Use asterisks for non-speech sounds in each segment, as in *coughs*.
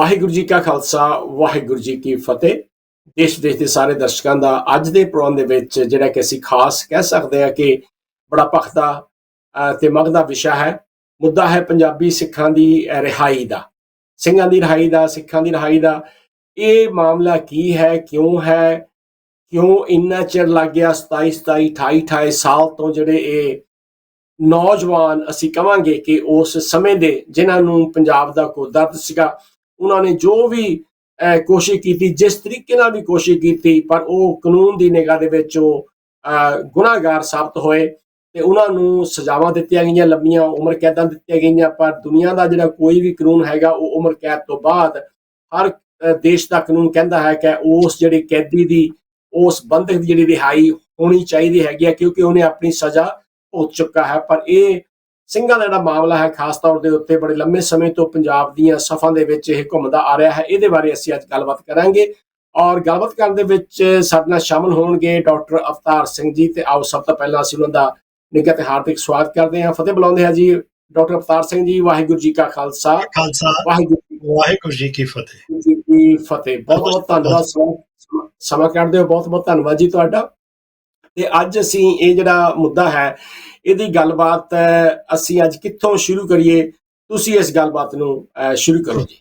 ਵਾਹਿਗੁਰੂ ਜੀ ਕਾ ਖਾਲਸਾ ਵਾਹਿਗੁਰੂ ਜੀ ਕੀ ਫਤਿਹ। ਦੇਸ਼ ਵਿਦੇਸ਼ ਦੇ ਸਾਰੇ ਦਰਸ਼ਕਾਂ ਦਾ ਅੱਜ ਦੇ ਪ੍ਰੋਗਰਾਮ ਦੇ ਵਿੱਚ ਜਿਹੜਾ ਕਿ ਅਸੀਂ ਖਾਸ ਕਹਿ ਸਕਦੇ ਹਾਂ ਕਿ ਬੜਾ ਭਖਦਾ ਅਹ, ਤੇ ਮਗਦਾ ਵਿਸ਼ਾ ਹੈ। ਮੁੱਦਾ ਹੈ ਪੰਜਾਬੀ ਸਿੱਖਾਂ ਦੀ ਰਿਹਾਈ ਦਾ। ਸਿੰਘਾਂ ਦੀ ਰਿਹਾਈ ਦਾ ਸਿੱਖਾਂ ਦੀ ਰਿਹਾਈ ਦਾ। ਇਹ ਮਾਮਲਾ ਕੀ ਹੈ ਕਿਉਂ ਹੈ ਕਿਉਂ ਇੰਨਾ ਚਿਰ ਲੱਗ ਗਿਆ 27 27 28 28 ਸਾਲ ਤੋਂ ਜਿਹੜੇ ਇਹ ਨੌਜਵਾਨ ਅਸੀਂ ਕਵਾਂਗੇ ਕਿ ਉਸ ਸਮੇਂ ਦੇ ਜਿਨ੍ਹਾਂ ਨੂੰ ਪੰਜਾਬ ਦਾ ਕੋ ਦਰਦ ਸੀਗਾ ਉਹਨਾਂ ਨੇ ਜੋ ਵੀ ਕੋਸ਼ਿਸ਼ ਕੀਤੀ ਜਿਸ ਤਰੀਕੇ ਨਾਲ ਵੀ ਕੋਸ਼ਿਸ਼ ਕੀਤੀ ਪਰ ਉਹ ਕਾਨੂੰਨ ਦੀ ਨਿਗਾਹ ਦੇ ਵਿੱਚ ਉਹ ਅਹ, ਗੁਨਾਹਗਾਰ ਸਾਬਤ ਹੋਏ ਤੇ ਉਹਨਾਂ ਨੂੰ ਸਜ਼ਾਵਾਂ ਦਿੱਤੀਆਂ ਗਈਆਂ ਲੰਬੀਆਂ ਉਮਰ ਕੈਦਾਂ ਦਿੱਤੀਆਂ ਗਈਆਂ ਪਰ ਦੁਨੀਆ ਦਾ ਜਿਹੜਾ ਕੋਈ ਵੀ ਕਾਨੂੰਨ ਹੈਗਾ ਉਹ ਉਮਰ ਕੈਦ ਤੋਂ ਬਾਅਦ ਹਰ ਦੇਸ਼ ਦਾ ਕਾਨੂੰਨ ਕਹਿੰਦਾ ਹੈ ਕਿ ਉਸ ਜਿਹੜੇ ਕੈਦੀ ਦੀ ਉਸ ਬੰਦਕ ਦੀ ਜਿਹੜੀ ਰਿਹਾਈ ਹੋਣੀ ਚਾਹੀਦੀ ਹੈਗੀ ਹੈ ਕਿਉਂਕਿ ਉਹਨੇ ਆਪਣੀ ਸਜ਼ਾ ਭੁਗਤ ਚੁੱਕਾ ਹੈ। ਪਰ ਇਹ ਸਿੰਘਾਂ ਦਾ ਜਿਹੜਾ ਮਾਮਲਾ ਹੈ ਖਾਸ ਤੌਰ ਦੇ ਉੱਤੇ ਬੜੇ ਲੰਮੇ ਸਮੇਂ ਤੋਂ ਪੰਜਾਬ ਦੀਆਂ ਸਫਾਂ ਦੇ ਵਿੱਚ ਇਹ ਘੁੰਮਦਾ ਆ ਰਿਹਾ ਹੈ ਇਹਦੇ ਬਾਰੇ ਅਸੀਂ ਅੱਜ ਗੱਲਬਾਤ ਕਰਾਂਗੇ। ਔਰ ਗੱਲਬਾਤ ਕਰਨ ਦੇ ਵਿੱਚ ਸਾਡੇ ਨਾਲ ਸ਼ਾਮਲ ਹੋਣਗੇ ਡਾਕਟਰ ਅਵਤਾਰ ਸਿੰਘ ਜੀ ਤੇ ਆਓ ਸਭ ਤੋਂ ਪਹਿਲਾਂ ਅਸੀਂ ਉਹਨਾਂ ਦਾ ਨਿੱਘਾ ਤੇ ਹਾਰਦਿਕ ਸਵਾਗਤ ਕਰਦੇ ਹਾਂ। ਫਤਿਹ ਬੁਲਾਉਂਦੇ ਹਾਂ ਜੀ ਡਾਕਟਰ ਅਵਤਾਰ ਸਿੰਘ ਜੀ ਵਾਹਿਗੁਰੂ ਜੀ ਕਾ ਖਾਲਸਾ। ਖਾਲਸਾ। ਵਾਹਿਗੁਰੂ ਵਾਹਿਗੁਰੂ ਜੀ ਕੀ ਫਤਿਹ। ਜੀ ਕੀ ਫਤਿਹ। ਬਹੁਤ ਬਹੁਤ ਧੰਨਵਾਦ। ਸਮਾਂ ਕੱਢਦੇ ਹੋ ਬਹੁਤ ਬਹੁਤ ਧੰਨਵਾਦ ਜੀ ਤੁਹਾਡਾ। ਤੇ ਅੱਜ ਅਸੀਂ ਇਹ ਜਿਹੜਾ ਮੁੱਦਾ ਹੈ ਇਹਦੀ ਗੱਲਬਾਤ ਅਸੀਂ ਅੱਜ ਕਿੱਥੋਂ ਸ਼ੁਰੂ ਕਰੀਏ? ਤੁਸੀਂ ਇਸ ਗੱਲਬਾਤ ਨੂੰ ਸ਼ੁਰੂ ਕਰੋ ਜੀ।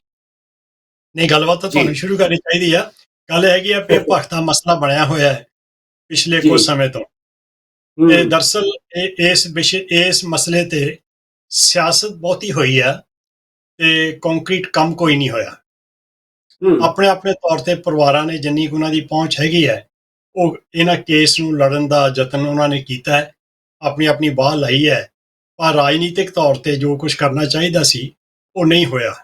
ਨਹੀਂ ਗੱਲਬਾਤ ਤਾਂ। ਤੁਹਾਨੂੰ ਸ਼ੁਰੂ ਕਰਨੀ ਚਾਹੀਦੀ ਆ। ਗੱਲ ਹੈਗੀ ਆ ਕਿ ਭਗਤ ਦਾ ਮਸਲਾ ਬਣਿਆ ਹੋਇਆ ਹੈ ਪਿਛਲੇ। ਕੁਝ ਸਮੇਂ ਤੋਂ। ਹੂੰ, ਤੇ ਦਰਸਲ ਇਹ ਇਸ ਵਿਸ਼ੇ ਇਸ ਮਸਲੇ ਤੇ ਸਿਆਸਤ ਬਹੁਤੀ ਹੋਈ ਆ ਤੇ ਕੰਕਰੀਟ ਕੰਮ ਕੋਈ ਨਹੀਂ ਹੋਇਆ। ਆਪਣੇ ਆਪਣੇ ਤੌਰ ਤੇ ਪਰਿਵਾਰਾਂ ਨੇ ਜਿੰਨੀ ਕੁ ਉਹਨਾਂ ਦੀ ਪਹੁੰਚ ਹੈਗੀ ਹੈ ਉਹ ਇਹਨਾਂ ਕੇਸ ਨੂੰ ਲੜਨ ਦਾ ਯਤਨ ਉਹਨਾਂ ਨੇ ਕੀਤਾ ਹੈ। ਆਪਣੀ ਆਪਣੀ ਬਾਹ ਲਾਈ ਹੈ ਪਰ ਰਾਜਨੀਤਿਕ ਤੌਰ ਤੇ ਜੋ ਕੁਝ ਕਰਨਾ ਚਾਹੀਦਾ ਸੀ ਉਹ ਨਹੀਂ ਹੋਇਆ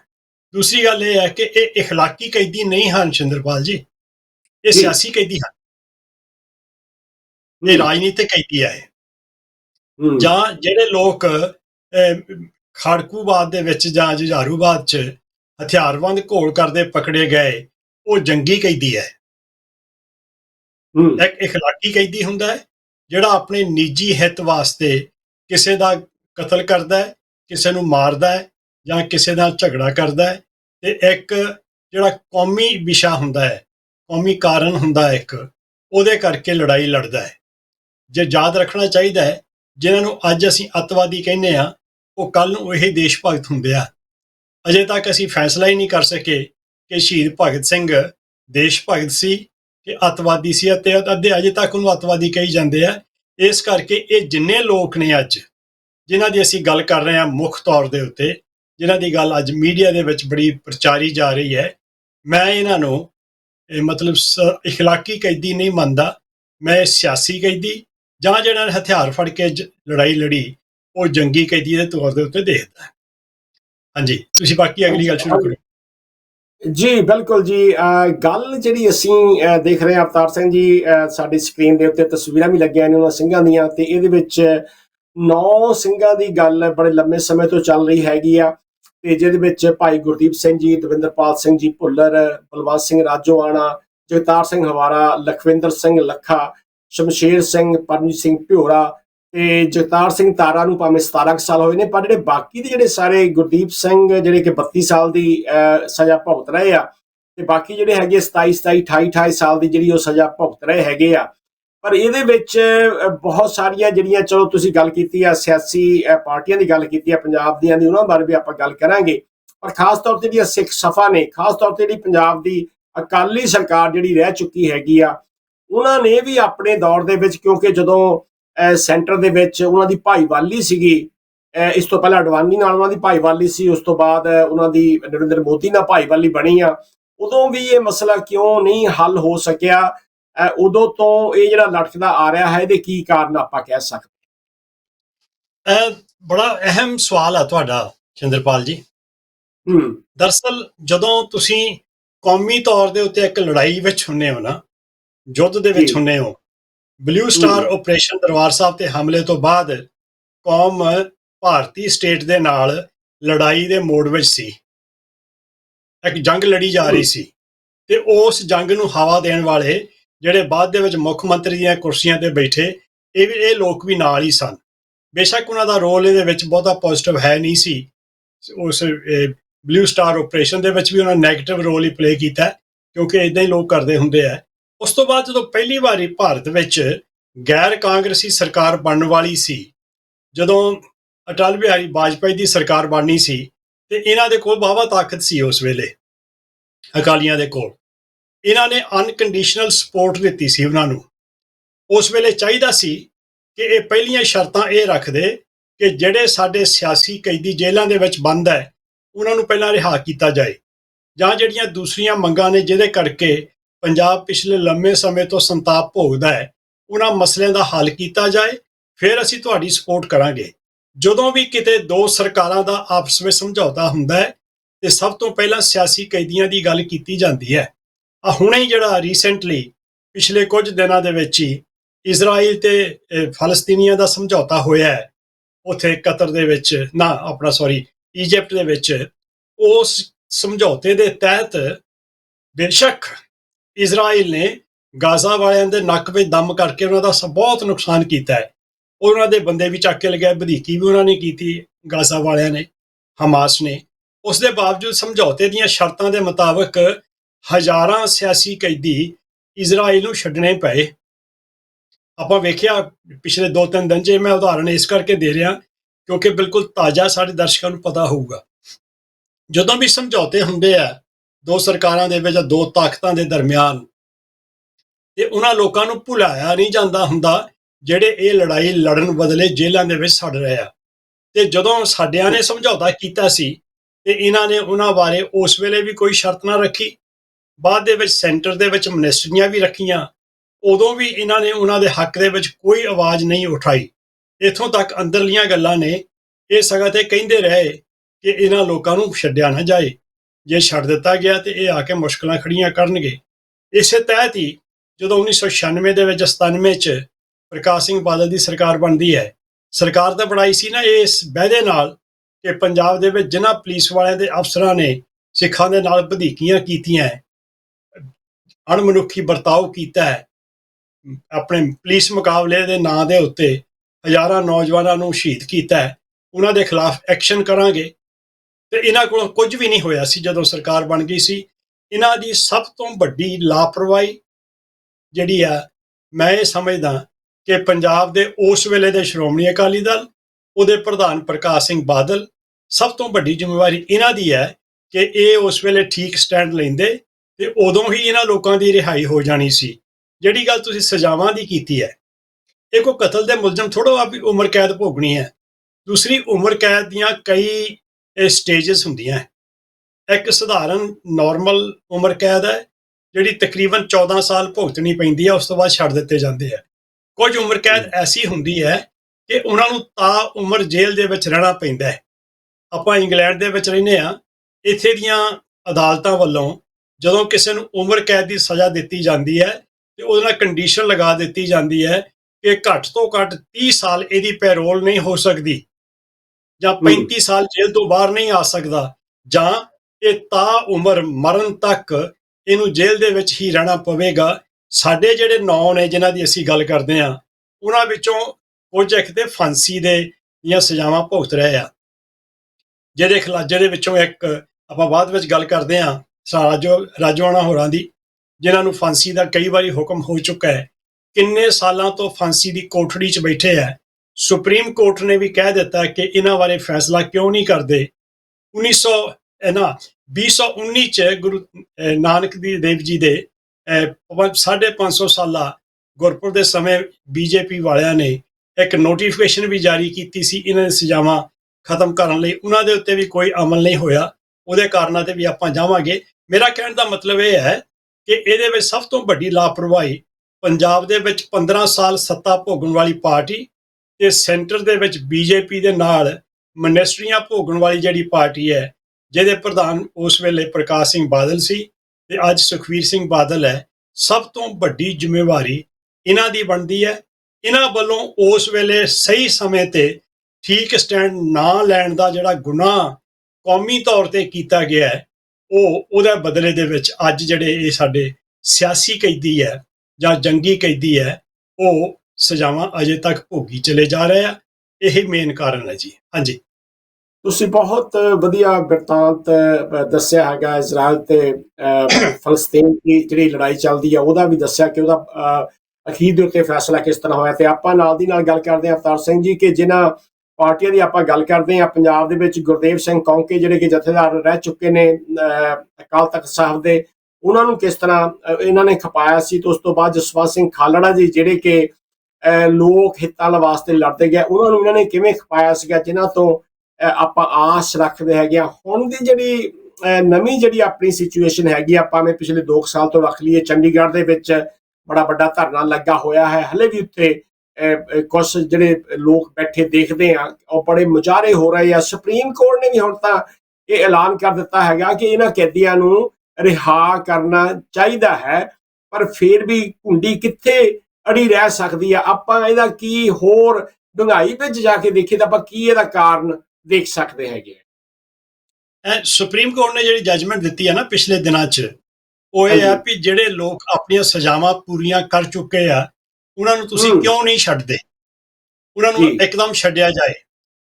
ਦੂਸਰੀ ਗੱਲ ਇਹ ਹੈ ਕਿ ਇਹ اخلاقی ਕੈਦੀ ਨਹੀਂ ਹਨ ਚੰਦਰਪਾਲ ਜੀ ਇਹ ਜੀ। ਸਿਆਸੀ ਕੈਦੀ ਹਨ ਇਹ ਰਾਜਨੀਤਿਕ ਕੈਦੀ ਹੈ ਹੂੰ, ਜਾਂ ਜਿਹੜੇ ਲੋਕ ਅਹ, ਖਾੜਕੂਬਾਦ ਦੇ ਵਿੱਚ ਜਾਂ ਜੁਝਾਰੂਬਾਦ 'ਚ ਹਥਿਆਰਬੰਦ ਘੋਲ ਕਰਦੇ ਪਕੜੇ ਗਏ ਉਹ ਜੰਗੀ ਕੈਦੀ ਹੈ ਹੂੰ, ਇੱਕ اخلاقی ਕੈਦੀ ਹੁੰਦਾ ਹੈ ਜਿਹੜਾ ਆਪਣੇ ਨਿੱਜੀ ਹਿੱਤ ਵਾਸਤੇ ਕਿਸੇ ਦਾ ਕਤਲ ਕਰਦਾ ਹੈ, ਕਿਸੇ ਨੂੰ ਮਾਰਦਾ ਹੈ ਜਾਂ ਕਿਸੇ ਨਾਲ ਝਗੜਾ ਕਰਦਾ ਹੈ, ਤੇ ਇੱਕ ਜਿਹੜਾ ਕੌਮੀ ਵਿਸ਼ਾ ਹੁੰਦਾ ਹੈ, ਕੌਮੀ ਕਾਰਨ ਹੁੰਦਾ ਹੈ ਇੱਕ, ਉਹਦੇ ਕਰਕੇ ਲੜਾਈ ਲੜਦਾ ਹੈ। ਜੇ ਯਾਦ ਰੱਖਣਾ ਚਾਹੀਦਾ ਹੈ, ਜਿਨ੍ਹਾਂ ਨੂੰ ਅੱਜ ਅਸੀਂ ਅੱਤਵਾਦੀ ਕਹਿੰਦੇ ਆ ਉਹ ਕੱਲ ਨੂੰ ਇਹ ਦੇਸ਼ ਭਗਤ ਹੁੰਦੇ ਆ। ਅਜੇ ਤੱਕ ਅਸੀਂ ਫੈਸਲਾ ਹੀ ਨਹੀਂ ਕਰ ਸਕੇ ਕਿ ਸ਼ਹੀਦ ਭਗਤ ਸਿੰਘ ਦੇਸ਼ ਭਗਤ ਸੀ ਅੱਤਵਾਦੀ ਸੀ ਅਤੇ ਅੱਧੇ ਅਜੇ ਤੱਕ ਉਹਨੂੰ ਅੱਤਵਾਦੀ ਕਹੀ ਜਾਂਦੇ ਆ ਇਸ ਕਰਕੇ ਇਹ ਜਿੰਨੇ ਲੋਕ ਨੇ ਅੱਜ ਜਿਨ੍ਹਾਂ ਦੀ ਅਸੀਂ ਗੱਲ ਕਰ ਰਹੇ ਹਾਂ ਮੁੱਖ ਤੌਰ ਦੇ ਉੱਤੇ ਜਿਨ੍ਹਾਂ ਦੀ ਗੱਲ ਅੱਜ ਮੀਡੀਆ ਦੇ ਵਿੱਚ ਬੜੀ ਪ੍ਰਚਾਰੀ ਜਾ ਰਹੀ ਹੈ ਮੈਂ ਇਹਨਾਂ ਨੂੰ ਇਹ ਮਤਲਬ ਸ- اخلاقی ਕੈਦੀ ਨਹੀਂ ਮੰਨਦਾ ਮੈਂ ਸਿਆਸੀ ਕੈਦੀ ਜਾਂ ਜਿਹੜਾ ਨੇ ਹਥਿਆਰ ਫੜ ਕੇ ਜ- ਲੜਾਈ ਲੜੀ ਉਹ ਜੰਗੀ ਕੈਦੀ ਦੇ ਤੌਰ ਦੇ ਉੱਤੇ ਦੇਖਦਾ ਹਾਂਜੀ ਤੁਸੀਂ ਬਾਕੀ ਅਗਲੀ ਗੱਲ ਸ਼ੁਰੂ ਕਰੋ ਜੀ, ਬਿਲਕੁਲ ਜੀ ਗੱਲ ਜਿਹੜੀ ਅਸੀਂ ਦੇਖ ਰਹੇ ਹਾਂ, ਅਵਤਾਰ ਸਿੰਘ ਜੀ ਸਾਡੀ ਸਕਰੀਨ ਦੇ ਉੱਤੇ ਤਸਵੀਰਾਂ ਵੀ ਲੱਗੀਆਂ ਨੇ ਉਹਨਾਂ ਸਿੰਘਾਂ ਦੀਆਂ ਤੇ ਇਹਦੇ ਵਿੱਚ ਨੌ ਸਿੰਘਾਂ ਦੀ ਗੱਲ ਬੜੇ ਲੰਮੇ ਸਮੇਂ ਤੋਂ ਚੱਲ ਰਹੀ ਹੈਗੀ ਆ ਤੇ ਜਿਹਦੇ ਵਿੱਚ ਭਾਈ ਗੁਰਦੀਪ ਸਿੰਘ ਜੀ, ਦਵਿੰਦਰਪਾਲ ਸਿੰਘ ਜੀ, ਭੁੱਲਰ, ਬਲਵੰਤ ਸਿੰਘ ਰਾਜੋਆਣਾ, ਜਗਤਾਰ ਸਿੰਘ ਹਵਾਰਾ, ਲਖਵਿੰਦਰ ਸਿੰਘ ਲੱਖਾ, ਸ਼ਮਸ਼ੇਰ ਸਿੰਘ, ਪਰਮਜੀਤ ਸਿੰਘ ਭਿਓਰਾ ਤੇ ਜਗਤਾਰ ਸਿੰਘ ਤਾਰਾ ਨੂੰ ਭਾਵੇਂ 17 ਕੁ ਸਾਲ ਹੋਏ ਨੇ, ਪਰ ਜਿਹੜੇ ਬਾਕੀ ਦੇ ਜਿਹੜੇ ਸਾਰੇ ਗੁਰਦੀਪ ਸਿੰਘ, ਜਿਹੜੇ ਕਿ 32 ਸਾਲ ਦੀ ਸਜ਼ਾ ਭੁਗਤ ਰਹੇ ਆ, ਤੇ ਬਾਕੀ ਜਿਹੜੇ ਹੈਗੇ 27 27 28 28 ਸਾਲ ਦੀ ਜਿਹੜੀ ਉਹ ਸਜ਼ਾ ਭੁਗਤ ਰਹੇ ਹੈਗੇ ਆ, ਪਰ ਇਹਦੇ ਵਿੱਚ ਬਹੁਤ ਸਾਰੀਆਂ ਜਿਹੜੀਆਂ, ਚਲੋ ਤੁਸੀਂ ਗੱਲ ਕੀਤੀ ਆ ਸਿਆਸੀ ਪਾਰਟੀਆਂ ਦੀ ਗੱਲ ਕੀਤੀ ਆ, ਪੰਜਾਬ ਦੀਆਂ ਦੀ, ਉਹਨਾਂ ਬਾਰੇ ਵੀ ਆਪਾਂ ਗੱਲ ਕਰਾਂਗੇ, ਪਰ ਖਾਸ ਤੌਰ ਤੇ ਜਿਹੜੀਆਂ ਸਿੱਖ ਸਫਾ ਨੇ, ਖਾਸ ਤੌਰ ਤੇ ਜਿਹੜੀ ਪੰਜਾਬ ਦੀ ਅਕਾਲੀ ਸਰਕਾਰ ਜਿਹੜੀ ਰਹਿ ਚੁੱਕੀ ਹੈਗੀ ਆ, ਉਹਨਾਂ ਨੇ ਵੀ ਆਪਣੇ ਦੌਰ ਦੇ ਵਿੱਚ, ਕਿਉਂਕਿ ਜਦੋਂ ਸੈਂਟਰ ਦੇ ਵਿੱਚ ਉਹਨਾਂ ਦੀ ਭਾਈਵਾਲੀ ਸੀਗੀ। ਇਸ ਤੋਂ ਪਹਿਲਾਂ ਅਡਵਾਨੀ ਨਾਲ ਉਹਨਾਂ ਦੀ ਭਾਈਵਾਲੀ ਸੀ ਉਸ ਤੋਂ ਬਾਅਦ ਉਹਨਾਂ ਦੀ ਨਰਿੰਦਰ ਮੋਦੀ ਨਾਲ ਭਾਈਵਾਲੀ ਬਣੀ ਆ। ਉਦੋਂ ਵੀ ਇਹ ਮਸਲਾ ਕਿਉਂ ਨਹੀਂ ਹੱਲ ਹੋ ਸਕਿਆ? ਉਦੋਂ ਤੋਂ ਇਹ ਜਿਹੜਾ ਲਟਕਦਾ ਆ ਰਿਹਾ ਹੈ ਇਹਦੇ ਕੀ ਕਾਰਨ ਆਪਾਂ ਕਹਿ ਸਕਦੇ ਇਹ ਬੜਾ ਅਹਿਮ ਸਵਾਲ ਆ ਤੁਹਾਡਾ ਚੰਦਰਪਾਲ ਜੀ। ਹੂੰ। ਦਰਸਲ ਜਦੋਂ ਤੁਸੀਂ ਕੌਮੀ ਤੌਰ ਦੇ ਉੱਤੇ ਇੱਕ ਲੜਾਈ ਵਿੱਚ ਹੁੰਨੇ ਹੋ ਨਾ ਯੁੱਧ ਦੇ ਵਿੱਚ। ਹੁੰਨੇ ਹੋ blue star operation Darbar Sahib ਤੇ ਹਮਲੇ ਤੋਂ ਬਾਅਦ ਕੌਮ ਭਾਰਤੀ ਸਟੇਟ ਦੇ ਨਾਲ ਲੜਾਈ ਦੇ ਮੋੜ ਵਿੱਚ ਸੀ। ਇੱਕ ਜੰਗ ਲੜੀ ਜਾ ਰਹੀ ਸੀ ਤੇ ਉਸ ਜੰਗ ਨੂੰ ਹਵਾ ਦੇਣ ਵਾਲੇ ਜਿਹੜੇ ਬਾਅਦ ਦੇ ਵਿੱਚ ਮੁੱਖ ਮੰਤਰੀ ਦੀਆਂ ਕੁਰਸੀਆਂ ਤੇ ਬੈਠੇ ਇਹ ਵੀ ਇਹ ਲੋਕ ਵੀ ਨਾਲ ਹੀ ਸਨ। ਬੇਸ਼ੱਕ ਉਹਨਾਂ ਦਾ ਰੋਲ ਇਹਦੇ ਵਿੱਚ ਬਹੁਤਾ ਪੋਜ਼ਿਟਿਵ ਹੈ ਨਹੀਂ ਸੀ। ਉਸ ਬਲੂ ਸਟਾਰ ਆਪਰੇਸ਼ਨ ਦੇ ਵਿੱਚ ਵੀ ਉਹਨਾਂ ਨੈਗੇਟਿਵ ਰੋਲ ਹੀ ਪਲੇ ਕੀਤਾ ਕਿਉਂਕਿ ਇਦਾਂ ਹੀ ਲੋਕ ਕਰਦੇ ਹੁੰਦੇ ਆ। ਉਸ ਤੋਂ ਬਾਅਦ ਜਦੋਂ ਪਹਿਲੀ ਵਾਰੀ ਭਾਰਤ ਵਿੱਚ ਗੈਰ ਕਾਂਗਰਸੀ ਸਰਕਾਰ ਬਣਨ ਵਾਲੀ ਸੀ, ਜਦੋਂ ਅਟਲ ਬਿਹਾਰੀ ਵਾਜਪਾਈ ਦੀ ਸਰਕਾਰ ਬਣਨੀ ਸੀ ਤੇ ਇਹਨਾਂ ਦੇ ਕੋਲ ਬਾਵਾ ਤਾਕਤ ਸੀ ਉਸ ਵੇਲੇ, ਅਕਾਲੀਆਂ ਦੇ ਕੋਲ। ਇਹਨਾਂ ਨੇ ਅਨਕੰਡੀਸ਼ਨਲ ਸਪੋਰਟ ਦਿੱਤੀ ਸੀ ਉਹਨਾਂ ਨੂੰ। ਉਸ ਵੇਲੇ ਚਾਹੀਦਾ ਸੀ ਕਿ ਇਹ ਪਹਿਲੀਆਂ ਸ਼ਰਤਾਂ ਇਹ ਰੱਖਦੇ ਕਿ ਜਿਹੜੇ ਸਾਡੇ ਸਿਆਸੀ ਕੈਦੀ ਜੇਲ੍ਹਾਂ ਦੇ ਵਿੱਚ ਬੰਦ ਹੈ, ਉਹਨਾਂ ਨੂੰ ਪਹਿਲਾਂ ਰਿਹਾ ਕੀਤਾ ਜਾਏ, ਜਾਂ ਜਿਹੜੀਆਂ ਦੂਸਰੀਆਂ ਮੰਗਾਂ ਨੇ ਜਿਹਦੇ ਕਰਕੇ ਪੰਜਾਬ ਪਿਛਲੇ ਲੰਮੇ ਸਮੇਂ ਤੋਂ ਸੰਤਾਪ ਭੋਗਦਾ ਹੈ। ਉਹਨਾਂ ਮਸਲਿਆਂ ਦਾ ਹੱਲ ਕੀਤਾ ਜਾਏ ਫਿਰ ਅਸੀਂ ਤੁਹਾਡੀ ਸਪੋਰਟ ਕਰਾਂਗੇ। ਜਦੋਂ ਵੀ ਕਿਤੇ ਦੋ ਸਰਕਾਰਾਂ ਦਾ ਆਪਸ ਵਿੱਚ ਸਮਝੌਤਾ ਹੁੰਦਾ ਹੈ ਤੇ ਸਭ ਤੋਂ ਪਹਿਲਾਂ ਸਿਆਸੀ ਕੈਦੀਆਂ ਦੀ ਗੱਲ ਕੀਤੀ ਜਾਂਦੀ ਹੈ। ਆ ਹੁਣੇ ਜਿਹੜਾ ਰੀਸੈਂਟਲੀ ਪਿਛਲੇ ਕੁਝ ਦਿਨਾਂ ਦੇ ਵਿੱਚ ਹੀ ਇਜ਼ਰਾਈਲ ਤੇ ਅਹ, ਫਲਸਤੀਨੀਆਂ ਦਾ ਸਮਝੌਤਾ ਹੋਇਆ ਹੈ। ਉਥੇ ਕਤਰ ਦੇ ਵਿੱਚ ਨਾ ਆਪਣਾ ਸੌਰੀ ਇਜੀਪਟ ਦੇ ਵਿੱਚ ਉਸ ਸਮਝੌਤੇ ਦੇ ਤਹਿਤ ਬੇਸ਼ੱਕ ਇਜ਼ਰਾਈਲ ਨੇ ਗਾਜ਼ਾ ਵਾਲਿਆਂ ਦੇ ਨੱਕ ਵਿੱਚ ਦਮ ਕਰਕੇ ਉਹਨਾਂ ਦਾ ਸ- ਬਹੁਤ ਨੁਕਸਾਨ ਕੀਤਾ ਹੈ। ਉਹਨਾਂ ਦੇ ਬੰਦੇ ਵੀ ਚੱਕ ਕੇ ਲਗਾਏ ਵਧੀਕੀ ਵੀ ਉਹਨਾਂ ਨੇ ਕੀਤੀ, ਗਾਜ਼ਾ ਵਾਲਿਆਂ ਨੇ, ਹਮਾਸ ਨੇ। ਉਸ ਦੇ ਬਾਵਜੂਦ ਸਮਝੌਤੇ ਦੀਆਂ ਸ਼ਰਤਾਂ ਦੇ ਮੁਤਾਬਕ ਹਜ਼ਾਰਾਂ ਸਿਆਸੀ ਕੈਦੀ ਇਜ਼ਰਾਈਲ ਨੂੰ ਛੱਡਣੇ ਪਏ। ਆਪਾਂ ਵੇਖਿਆ ਪਿਛਲੇ 2-3 ਦਿਨ 'ਚ ਮੈਂ ਉਦਾਹਰਣ ਇਸ ਕਰਕੇ ਦੇ ਰਿਹਾ ਕਿਉਂਕਿ ਬਿਲਕੁਲ ਤਾਜ਼ਾ ਸਾਡੇ ਦਰਸ਼ਕਾਂ ਨੂੰ ਪਤਾ ਹੋਊਗਾ। ਜਦੋਂ ਵੀ ਸਮਝੌਤੇ ਹੁੰਦੇ ਆ ਦੋ ਸਰਕਾਰਾਂ ਦੇ ਵਿੱਚ ਦੋ ਤਾਕਤਾਂ ਦੇ ਦਰਮਿਆਨ ਤੇ ਉਹਨਾਂ ਲੋਕਾਂ ਨੂੰ ਭੁਲਾਇਆ ਨਹੀਂ ਜਾਂਦਾ ਹੁੰਦਾ, ਜਿਹੜੇ ਇਹ ਲੜਾਈ ਲੜਨ ਬਦਲੇ ਜੇਲ੍ਹਾਂ ਦੇ ਵਿੱਚ ਸੜ ਰਹੇ ਆ। ਤੇ ਜਦੋਂ ਸਾਡਿਆਂ ਨੇ ਸਮਝੌਤਾ ਕੀਤਾ ਸੀ ਤੇ ਇਹਨਾਂ ਨੇ ਉਹਨਾਂ ਬਾਰੇ ਉਸ ਵੇਲੇ ਵੀ ਕੋਈ ਸ਼ਰਤ ਨਾ ਰੱਖੀ, ਬਾਅਦ ਦੇ ਵਿੱਚ ਸੈਂਟਰ ਦੇ ਵਿੱਚ ਮਿਨਿਸਟਰੀਆਂ ਵੀ ਰੱਖੀਆਂ, ਉਦੋਂ ਵੀ ਇਹਨਾਂ ਨੇ ਉਹਨਾਂ ਦੇ ਹੱਕ ਦੇ ਵਿੱਚ ਕੋਈ ਆਵਾਜ਼ ਨਹੀਂ ਉਠਾਈ। ਇਥੋਂ ਤੱਕ ਅੰਦਰਲੀਆਂ ਗੱਲਾਂ ਨੇ, ਇਹ ਸਗਾ ਤੇ ਕਹਿੰਦੇ ਰਹੇ ਕਿ ਇਹਨਾਂ ਲੋਕਾਂ ਨੂੰ ਛੱਡਿਆ ਨਾ ਜਾਏ। ਜੇ ਛੱਡ ਦਿੱਤਾ ਗਿਆ ਤੇ ਇਹ ਆ ਕੇ ਮੁਸ਼ਕਲਾਂ ਖੜੀਆਂ ਕਰਨਗੇ। ਇਸੇ ਤਹਿਤ ਹੀ ਜਦੋਂ 1996 ਦੇ ਵਿੱਚ 97 ਚ ਪ੍ਰਕਾਸ਼ ਸਿੰਘ ਬਾਦਲ ਦੀ ਸਰਕਾਰ ਬਣਦੀ ਹੈ, ਸਰਕਾਰ ਤਾਂ ਬਣਾਈ ਸੀ ਨਾ ਇਸ ਵਾਅਦੇ ਨਾਲ ਕਿ ਪੰਜਾਬ ਦੇ ਵਿੱਚ ਜਿਨ੍ਹਾਂ ਪੁਲਿਸ ਵਾਲਿਆਂ ਦੇ ਅਫਸਰਾਂ ਨੇ ਸਿੱਖਾਂ ਦੇ ਨਾਲ ਵਧੀਕੀਆਂ ਕੀਤੀਆਂ ਅਣਮਨੁੱਖੀ ਵਰਤਾਓ ਕੀਤਾ ਹੈ, ਆਪਣੇ ਪੁਲਿਸ ਮੁਕਾਬਲੇ ਦੇ ਨਾਂ ਦੇ ਉੱਤੇ ਹਜ਼ਾਰਾਂ ਨੌਜਵਾਨਾਂ ਨੂੰ ਸ਼ਹੀਦ ਕੀਤਾ ਹੈ, ਉਹਨਾਂ ਦੇ ਖਿਲਾਫ ਐਕਸ਼ਨ ਕਰਾਂਗੇ। ਤੇ ਇਹਨਾਂ ਕੋਲ ਕੁਝ ਵੀ ਨਹੀਂ ਹੋਇਆ ਸੀ ਜਦੋਂ ਸਰਕਾਰ ਬਣ ਗਈ ਸੀ। ਇਹਨਾਂ ਦੀ ਸਭ ਤੋਂ ਵੱਡੀ ਲਾਪਰਵਾਹੀ ਜਿਹੜੀ ਆ, ਮੈਂ ਇਹ ਸਮਝਦਾ ਕਿ ਪੰਜਾਬ ਦੇ ਉਸ ਵੇਲੇ ਦੇ ਸ਼੍ਰੋਮਣੀ ਅਕਾਲੀ ਦਲ, ਉਹਦੇ ਪ੍ਰਧਾਨ ਪ੍ਰਕਾਸ਼ ਸਿੰਘ ਬਾਦਲ, ਸਭ ਤੋਂ ਵੱਡੀ ਜ਼ਿੰਮੇਵਾਰੀ ਇਹਨਾਂ ਦੀ ਹੈ ਕਿ ਇਹ ਉਸ ਵੇਲੇ ਠੀਕ ਸਟੈਂਡ ਲੈਂਦੇ ਤੇ ਉਦੋਂ ਹੀ ਇਹਨਾਂ ਲੋਕਾਂ ਦੀ ਰਿਹਾਈ ਹੋ ਜਾਣੀ ਸੀ। ਜਿਹੜੀ ਗੱਲ ਤੁਸੀਂ ਸਜ਼ਾਵਾਂ ਦੀ ਕੀਤੀ ਹੈ, ਇਹ ਕੋ ਕਤਲ ਦੇ ਮੁਲਜ਼ਮ ਥੋੜਾ ਆ ਵੀ ਉਮਰ ਕੈਦ ਭੋਗਣੀ ਹੈ। ਦੂਸਰੀ, ਉਮਰ ਕੈਦ ਦੀਆਂ ਕਈ ਸਟੇजेस ਹੁੰਦੀਆਂ। ਇੱਕ ਸਧਾਰਨ ਨਾਰਮਲ ਉਮਰ ਕੈਦ ਹੈ ਜਿਹੜੀ ਤਕਰੀਬਨ 14 ਸਾਲ ਭੁਗਤਣੀ ਪੈਂਦੀ ਹੈ ਉਸ ਤੋਂ ਬਾਅਦ ਛੱਡ ਦਿੱਤੇ ਜਾਂਦੇ ਆ ਕੁਝ ਉਮਰ ਕੈਦ ਐਸੀ ਹੁੰਦੀ ਹੈ ਕਿ ਉਹਨਾਂ ਨੂੰ ਤਾ ਉਮਰ ਜੇਲ੍ਹ ਦੇ ਵਿੱਚ ਰਹਿਣਾ ਪੈਂਦਾ ਹੈ। ਆਪਾਂ ਇੰਗਲੈਂਡ ਦੇ ਵਿੱਚ ਰਹਿੰਦੇ ਆ ਇੱਥੇ ਦੀਆਂ ਅਦਾਲਤਾਂ ਵੱਲੋਂ ਜਦੋਂ ਕਿਸੇ ਨੂੰ ਉਮਰ ਕੈਦ ਦੀ ਸਜ਼ਾ ਦਿੱਤੀ ਜਾਂਦੀ ਹੈ ਤੇ ਉਹਦੇ ਨਾਲ ਕੰਡੀਸ਼ਨ ਲਗਾ ਦਿੱਤੀ ਜਾਂਦੀ ਹੈ ਕਿ ਘੱਟ ਤੋਂ ਘੱਟ 30 ਸਾਲ ਇਹਦੀ ਪੈਰੋਲ ਨਹੀਂ ਹੋ ਸਕਦੀ। ਜਾਂ 35 ਸਾਲ ਜੇਲ੍ਹ ਤੋਂ ਬਾਹਰ ਨਹੀਂ ਆ ਸਕਦਾ ਜਾਂ ਇਹ ਤਾ ਉਮਰ ਮਰਨ ਤੱਕ ਇਹਨੂੰ ਜੇਲ੍ਹ ਦੇ ਵਿੱਚ ਹੀ ਰਹਿਣਾ ਪਵੇਗਾ। ਸਾਡੇ ਜਿਹੜੇ ਨੌ ਨੇ ਜਿਨ੍ਹਾਂ ਦੀ ਅਸੀਂ ਗੱਲ ਕਰਦੇ ਆ ਉਹਨਾਂ ਵਿੱਚੋਂ ਕੁਝ ਇੱਕ ਤੇ ਫਾਂਸੀ ਦੇ ਦੀਆਂ ਸਜ਼ਾਵਾਂ ਭੁਗਤ ਰਹੇ ਆ। ਜਿਹਦੇ ਖਿਲਾਫ ਜਿਹਦੇ ਵਿੱਚੋਂ ਇੱਕ ਆਪਾਂ ਬਾਅਦ ਵਿੱਚ ਗੱਲ ਕਰਦੇ ਆ ਰਾਜੋ ਰਾਜਵਾਨਾ ਹੋਰਾਂ ਦੀ ਜਿਨ੍ਹਾਂ ਨੂੰ ਫਾਂਸੀ ਦਾ ਕਈ ਵਾਰੀ ਹੁਕਮ ਹੋ ਚੁੱਕਾ ਹੈ। ਕਿੰਨੇ ਸਾਲਾਂ ਤੋਂ ਫਾਂਸੀ ਦੀ ਕੋਠੜੀ 'ਚ ਬੈਠੇ ਆ ਸੁਪਰੀਮ ਕੋਰਟ ਨੇ ਵੀ ਕਹਿ ਦਿੱਤਾ ਕਿ ਇਹਨਾਂ ਬਾਰੇ ਫੈਸਲਾ ਕਿਉਂ ਨਹੀਂ ਕਰਦੇ? 1900 ਇਹ ਨਾ 2019 ਚ ਗੁਰੂ ਨਾਨਕ ਦੀ ਦੇਵ ਜੀ ਦੇ ਅਹ, ਪੰ- ਸਾਢੇ 500 ਸਾਲਾ ਗੁਰਪੁਰ ਦੇ ਸਮੇਂ ਬੀਜੇਪੀ ਵਾਲਿਆਂ ਨੇ ਇੱਕ ਨੋਟੀਫਿਕੇਸ਼ਨ ਵੀ ਜਾਰੀ ਕੀਤੀ ਸੀ ਇਹਨਾਂ ਦੀ ਸਜ਼ਾਵਾਂ ਖਤਮ ਕਰਨ ਲਈ। ਉਹਨਾਂ ਦੇ ਉੱਤੇ ਵੀ ਕੋਈ ਅਮਲ ਨਹੀਂ ਹੋਇਆ। ਉਹਦੇ ਕਾਰਨਾਂ ਤੇ ਵੀ ਆਪਾਂ ਜਾਵਾਂਗੇ। ਮੇਰਾ ਕਹਿਣ ਦਾ ਮਤਲਬ ਇਹ ਹੈ ਕਿ ਇਹਦੇ ਵਿੱਚ ਸਭ ਤੋਂ ਵੱਡੀ ਲਾਪਰਵਾਹੀ ਪੰਜਾਬ ਦੇ ਵਿੱਚ 15 ਸਾਲ ਸੱਤਾ ਭੋਗਣ ਵਾਲੀ ਪਾਰਟੀ ਤੇ ਸੈਂਟਰ ਦੇ ਵਿੱਚ ਬੀਜੇਪੀ ਦੇ ਨਾਲ ਮਨਿਸਟਰੀਆਂ ਭੋਗਣ ਵਾਲੀ ਜਿਹੜੀ ਪਾਰਟੀ ਹੈ, ਜਿਹਦੇ ਪ੍ਰਧਾਨ ਉਸ ਵੇਲੇ ਪ੍ਰਕਾਸ਼ ਸਿੰਘ ਬਾਦਲ ਸੀ ਤੇ ਅੱਜ ਸੁਖਵੀਰ ਸਿੰਘ ਬਾਦਲ ਹੈ, ਸਭ ਤੋਂ ਵੱਡੀ ਜ਼ਿੰਮੇਵਾਰੀ ਇਹਨਾਂ ਦੀ ਬਣਦੀ ਹੈ। ਇਹਨਾਂ ਵੱਲੋਂ ਉਸ ਵੇਲੇ ਸਹੀ ਸਮੇਂ ਤੇ ਠੀਕ ਸਟੈਂਡ ਨਾ ਲੈਣ ਦਾ ਜਿਹੜਾ ਗੁਨਾਹ ਕੌਮੀ ਤੌਰ ਤੇ ਕੀਤਾ ਗਿਆ ਹੈ, ਉਹ ਉਹਦੇ ਬਦਲੇ ਦੇ ਵਿੱਚ ਅੱਜ ਜਿਹੜੇ ਇਹ ਸਾਡੇ ਸਿਆਸੀ ਕੈਦੀ ਹੈ ਜਾਂ ਜੰਗੀ ਕੈਦੀ ਹੈ, ਉਹ ਸਜ਼ਾਵਾਂ ਅਜੇ ਤੱਕ ਭੋਗੀ ਚਲੇ ਜਾ ਰਹੇ ਆ। ਇਹੀ ਮੇਨ ਕਾਰਨ ਹੈ ਜੀ। ਹਾਂਜੀ। ਤੁਸੀਂ ਬਹੁਤ ਵਧੀਆ ਬਿਰਤਾਂਤ ਦੱਸਿਆ ਹੈਗਾ ਇਜ਼ਰਾਈਲ ਤੇ *coughs* ਫਲਸਤੀਨ ਦੀ ਜਿਹੜੀ ਲੜਾਈ ਚੱਲਦੀ ਹੈ ਉਹਦਾ ਵੀ ਦੱਸਿਆ ਕਿ ਉਹਦਾ ਅਖੀਰ ਦੇ ਉੱਤੇ ਫੈਸਲਾ ਕਿਸ ਤਰ੍ਹਾਂ ਹੋਇਆ ਤੇ ਆਪਾਂ ਨਾਲ ਦੀ ਨਾਲ ਗੱਲ ਕਰਦੇ ਹਾਂ ਅਵਤਾਰ ਸਿੰਘ ਜੀ ਕਿ ਜਿਨ੍ਹਾਂ ਪਾਰਟੀਆਂ ਦੀ ਆਪਾਂ ਗੱਲ ਕਰਦੇ ਹਾਂ, ਪੰਜਾਬ ਦੇ ਵਿੱਚ ਗੁਰਦੇਵ ਸਿੰਘ ਕੌਂਕੇ ਜਿਹੜੇ ਕਿ ਜਥੇਦਾਰ ਰਹਿ ਚੁੱਕੇ ਨੇ ਅਕਾਲ ਤਖਤ ਸਾਹਿਬ ਦੇ, ਉਹਨਾਂ ਨੂੰ ਕਿਸ ਤਰ੍ਹਾਂ ਇਹਨਾਂ ਨੇ ਖਪਾਇਆ ਸੀ ਤੇ ਉਸ ਤੋਂ ਬਾਅਦ ਜਸਵੰਤ ਸਿੰਘ ਖਾਲੜਾ ਜੀ ਜਿਹੜੇ ਕਿ ਲੋਕ ਹਿੱਤਾਂ ਵਾਸਤੇ ਲੜਦੇ ਗਏ। ਉਹਨਾਂ ਨੂੰ ਇਹਨਾਂ ਨੇ ਕਿਵੇਂ ਖਪਾਇਆ ਸੀਗਾ, ਜਿਨ੍ਹਾਂ ਤੋਂ ਆਪਾਂ ਆਸ ਰੱਖਦੇ ਹੈਗੇ ਆ। ਹੁਣ ਦੀ ਜਿਹੜੀ ਨਵੀਂ ਜਿਹੜੀ ਆਪਣੀ ਸਿਚੁਏਸ਼ਨ ਹੈਗੀ ਆਪਾਂ ਮੈਂ ਪਿਛਲੇ 2 ਸਾਲ ਤੋਂ ਰੱਖ ਲਈਏ। ਚੰਡੀਗੜ੍ਹ ਦੇ ਵਿੱਚ ਬੜਾ ਵੱਡਾ ਧਰਨਾ ਲੱਗਾ ਹੋਇਆ ਹੈ। ਹਲੇ ਵੀ ਉੱਥੇ ਕੁਝ ਜਿਹੜੇ ਲੋਕ ਬੈਠੇ ਦੇਖਦੇ ਆ, ਉਹ ਬੜੇ ਮੁਜ਼ਾਹਰੇ ਹੋ ਰਹੇ ਆ। ਸੁਪਰੀਮ ਕੋਰਟ ਨੇ ਵੀ ਹੁਣ ਤਾਂ ਇਹ ਐਲਾਨ ਕਰ ਦਿੱਤਾ ਹੈਗਾ ਕਿ ਇਹਨਾਂ ਕੈਦੀਆਂ ਨੂੰ ਰਿਹਾ ਕਰਨਾ ਚਾਹੀਦਾ ਹੈ। ਪਰ ਫਿਰ ਵੀ ਘੁੰਡੀ ਕਿੱਥੇ ਅੜੀ ਰਹਿ ਸਕਦੀ ਆ ਆਪਾਂ ਇਹਦਾ ਕੀ ਹੋਰ ਡੂੰਘਾਈ ਵਿੱਚ ਜਾ ਕੇ ਦੇਖੀਏ ਤਾਂ ਆਪਾਂ ਕੀ ਇਹਦਾ ਕਾਰਨ ਦੇਖ ਸਕਦੇ ਹੈਗੇ ਸੁਪਰੀਮ ਕੋਰਟ ਨੇ ਜਿਹੜੀ ਜੱਜਮੈਂਟ ਦਿੱਤੀ ਹੈ ਨਾ ਪਿਛਲੇ ਦਿਨਾਂ 'ਚ ਉਹ ਇਹ ਹਾਂਜੀ। ਵੀ ਜਿਹੜੇ ਲੋਕ ਆਪਣੀਆਂ ਸਜ਼ਾਵਾਂ ਪੂਰੀਆਂ ਕਰ ਚੁੱਕੇ ਆ ਉਹਨਾਂ ਨੂੰ ਤੁਸੀਂ। ਕਿਉਂ ਨਹੀਂ ਛੱਡਦੇ ਉਹਨਾਂ ਨੂੰ। ਇੱਕਦਮ ਛੱਡਿਆ ਜਾਏ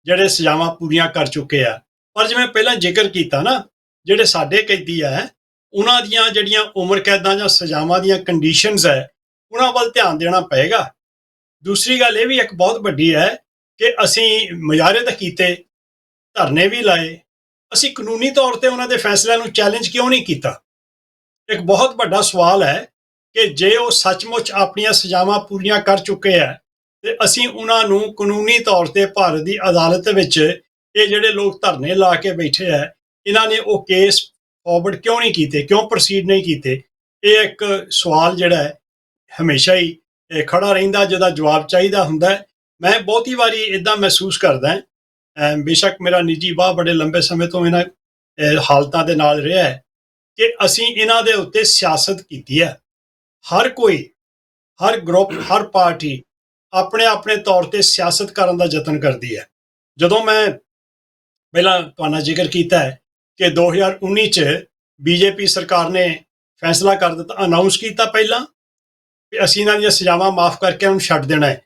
ਜਿਹੜੇ ਸਜ਼ਾਵਾਂ ਪੂਰੀਆਂ ਕਰ ਚੁੱਕੇ ਆ ਪਰ ਜਿਵੇਂ ਪਹਿਲਾਂ ਜ਼ਿਕਰ ਕੀਤਾ ਨਾ ਜਿਹੜੇ ਸਾਡੇ ਕੈਦੀ ਆ ਉਹਨਾਂ ਦੀਆਂ ਜਿਹੜੀਆਂ ਉਮਰ ਕੈਦਾਂ ਜਾਂ ਸਜ਼ਾਵਾਂ ਦੀਆਂ ਕੰਡੀਸ਼ਨਸ ਹੈ ਉਹਨਾਂ ਵੱਲ ਧਿਆਨ ਦੇਣਾ ਪਏਗਾ। ਦੂਸਰੀ ਗੱਲ ਇਹ ਵੀ ਇੱਕ ਬਹੁਤ ਵੱਡੀ ਹੈ ਕਿ ਅਸੀਂ ਮੁਜ਼ਾਹਰੇ ਤਾਂ ਕੀਤੇ, ਧਰਨੇ ਵੀ ਲਾਏ। ਅਸੀਂ ਕਾਨੂੰਨੀ ਤੌਰ ਤੇ ਉਹਨਾਂ ਦੇ ਫੈਸਲਿਆਂ ਨੂੰ ਚੈਲੰਜ ਕਿਉਂ ਨਹੀਂ ਕੀਤਾ? ਇੱਕ ਬਹੁਤ ਵੱਡਾ ਸਵਾਲ ਹੈ ਕਿ ਜੇ ਉਹ ਸੱਚਮੁੱਚ ਆਪਣੀਆਂ ਸਜ਼ਾਵਾਂ ਪੂਰੀਆਂ ਕਰ ਚੁੱਕੇ ਆ ਤੇ ਅਸੀਂ ਉਹਨਾਂ ਨੂੰ ਕਾਨੂੰਨੀ ਤੌਰ ਤੇ ਭਾਰਤ ਦੀ ਅਦਾਲਤ ਵਿੱਚ ਇਹ ਜਿਹੜੇ ਲੋਕ ਧਰਨੇ ਲਾ ਕੇ ਬੈਠੇ ਆ ਇਹਨਾਂ ਨੇ ਉਹ ਕੇਸ ਫਾਰਵਰਡ ਕਿਉਂ ਨਹੀਂ ਕੀਤੇ, ਕਿਉਂ ਪ੍ਰੋਸੀਡ ਨਹੀਂ ਕੀਤੇ? ਇਹ ਇੱਕ ਸਵਾਲ ਜਿਹੜਾ ਹੈ ਹਮੇਸ਼ਾ ਹੀ ਇਹ ਖੜਾ ਰਹਿੰਦਾ, ਜਿਹਦਾ ਜਵਾਬ ਚਾਹੀਦਾ ਹੁੰਦਾ ਮੈਂ ਬਹੁਤੀ ਵਾਰੀ ਇਦਾਂ ਮਹਿਸੂਸ ਕਰਦਾ ਬੇਸ਼ੱਕ ਮੇਰਾ ਨਿੱਜੀ ਵਾਹ ਬੜੇ ਲੰਬੇ ਸਮੇਂ ਤੋਂ ਇਹਨਾਂ ਹਾਲਤਾਂ ਦੇ ਨਾਲ ਰਿਹਾ ਹੈ ਕਿ ਅਸੀਂ ਇਹਨਾਂ ਦੇ ਉੱਤੇ ਸਿਆਸਤ ਕੀਤੀ ਹੈ। ਹਰ ਕੋਈ, ਹਰ ਗਰੁੱਪ, ਹਰ ਪਾਰਟੀ ਆਪਣੇ ਆਪਣੇ ਤੌਰ ਤੇ ਸਿਆਸਤ ਕਰਨ ਦਾ ਯਤਨ ਕਰਦੀ ਹੈ। ਜਦੋਂ ਮੈਂ ਪਹਿਲਾਂ ਤੁਹਾਨੂੰ ਜ਼ਿਕਰ ਕੀਤਾ ਹੈ ਕਿ 2019 ਚ ਬੀਜੇਪੀ ਸਰਕਾਰ ਨੇ ਫੈਸਲਾ ਕਰ ਦਿੱਤਾ ਅਨਾਉਂਸ ਕੀਤਾ ਪਹਿਲਾਂ ਅਸੀਂ ਇਹਨਾਂ ਦੀਆਂ ਸਜ਼ਾਵਾਂ ਮਾਫ ਕਰਕੇ ਉਹਨੂੰ ਛੱਡ ਦੇਣਾ ਹੈ।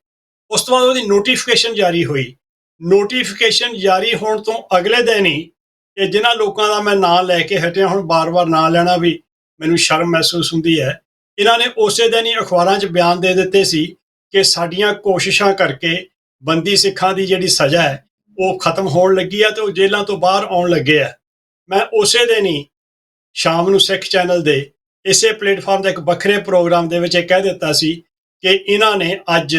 ਉਸ ਤੋਂ ਬਾਅਦ ਉਹਦੀ ਨੋਟੀਫਿਕੇਸ਼ਨ ਜਾਰੀ ਹੋਈ। ਨੋਟੀਫਿਕੇਸ਼ਨ ਜਾਰੀ ਹੋਣ ਤੋਂ ਅਗਲੇ ਦਿਨ ਹੀ ਇਹ ਜਿਨ੍ਹਾਂ ਲੋਕਾਂ ਦਾ ਮੈਂ ਨਾਂ ਲੈ ਕੇ ਹਟਿਆ, ਹੁਣ ਬਾਰ-ਬਾਰ ਨਾਂ ਲੈਣਾ ਵੀ ਮੈਨੂੰ ਸ਼ਰਮ ਮਹਿਸੂਸ ਹੁੰਦੀ ਹੈ। ਇਹਨਾਂ ਨੇ ਉਸੇ ਦਿਨ ਹੀ ਅਖਬਾਰਾਂ 'ਚ ਬਿਆਨ ਦੇ ਦਿੱਤੇ ਸੀ ਕਿ ਸਾਡੀਆਂ ਕੋਸ਼ਿਸ਼ਾਂ ਕਰਕੇ ਬੰਦੀ ਸਿੱਖਾਂ ਦੀ ਜਿਹੜੀ ਸਜ਼ਾ ਹੈ, ਉਹ ਖਤਮ ਹੋਣ ਲੱਗੀ ਹੈ ਤੇ ਉਹ ਜੇਲ੍ਹਾਂ ਤੋਂ ਬਾਹਰ ਆਉਣ ਲੱਗੇ ਆ ਮੈਂ ਉਸੇ ਦਿਨ ਹੀ ਸ਼ਾਮ ਨੂੰ ਸਿੱਖ ਚੈਨਲ ਦੇ ਇਸੇ ਪਲੇਟਫਾਰਮ ਦੇ ਇੱਕ ਵੱਖਰੇ ਪ੍ਰੋਗਰਾਮ ਦੇ ਵਿੱਚ ਇਹ ਕਹਿ ਦਿੱਤਾ ਸੀ ਕਿ ਇਹਨਾਂ ਨੇ ਅੱਜ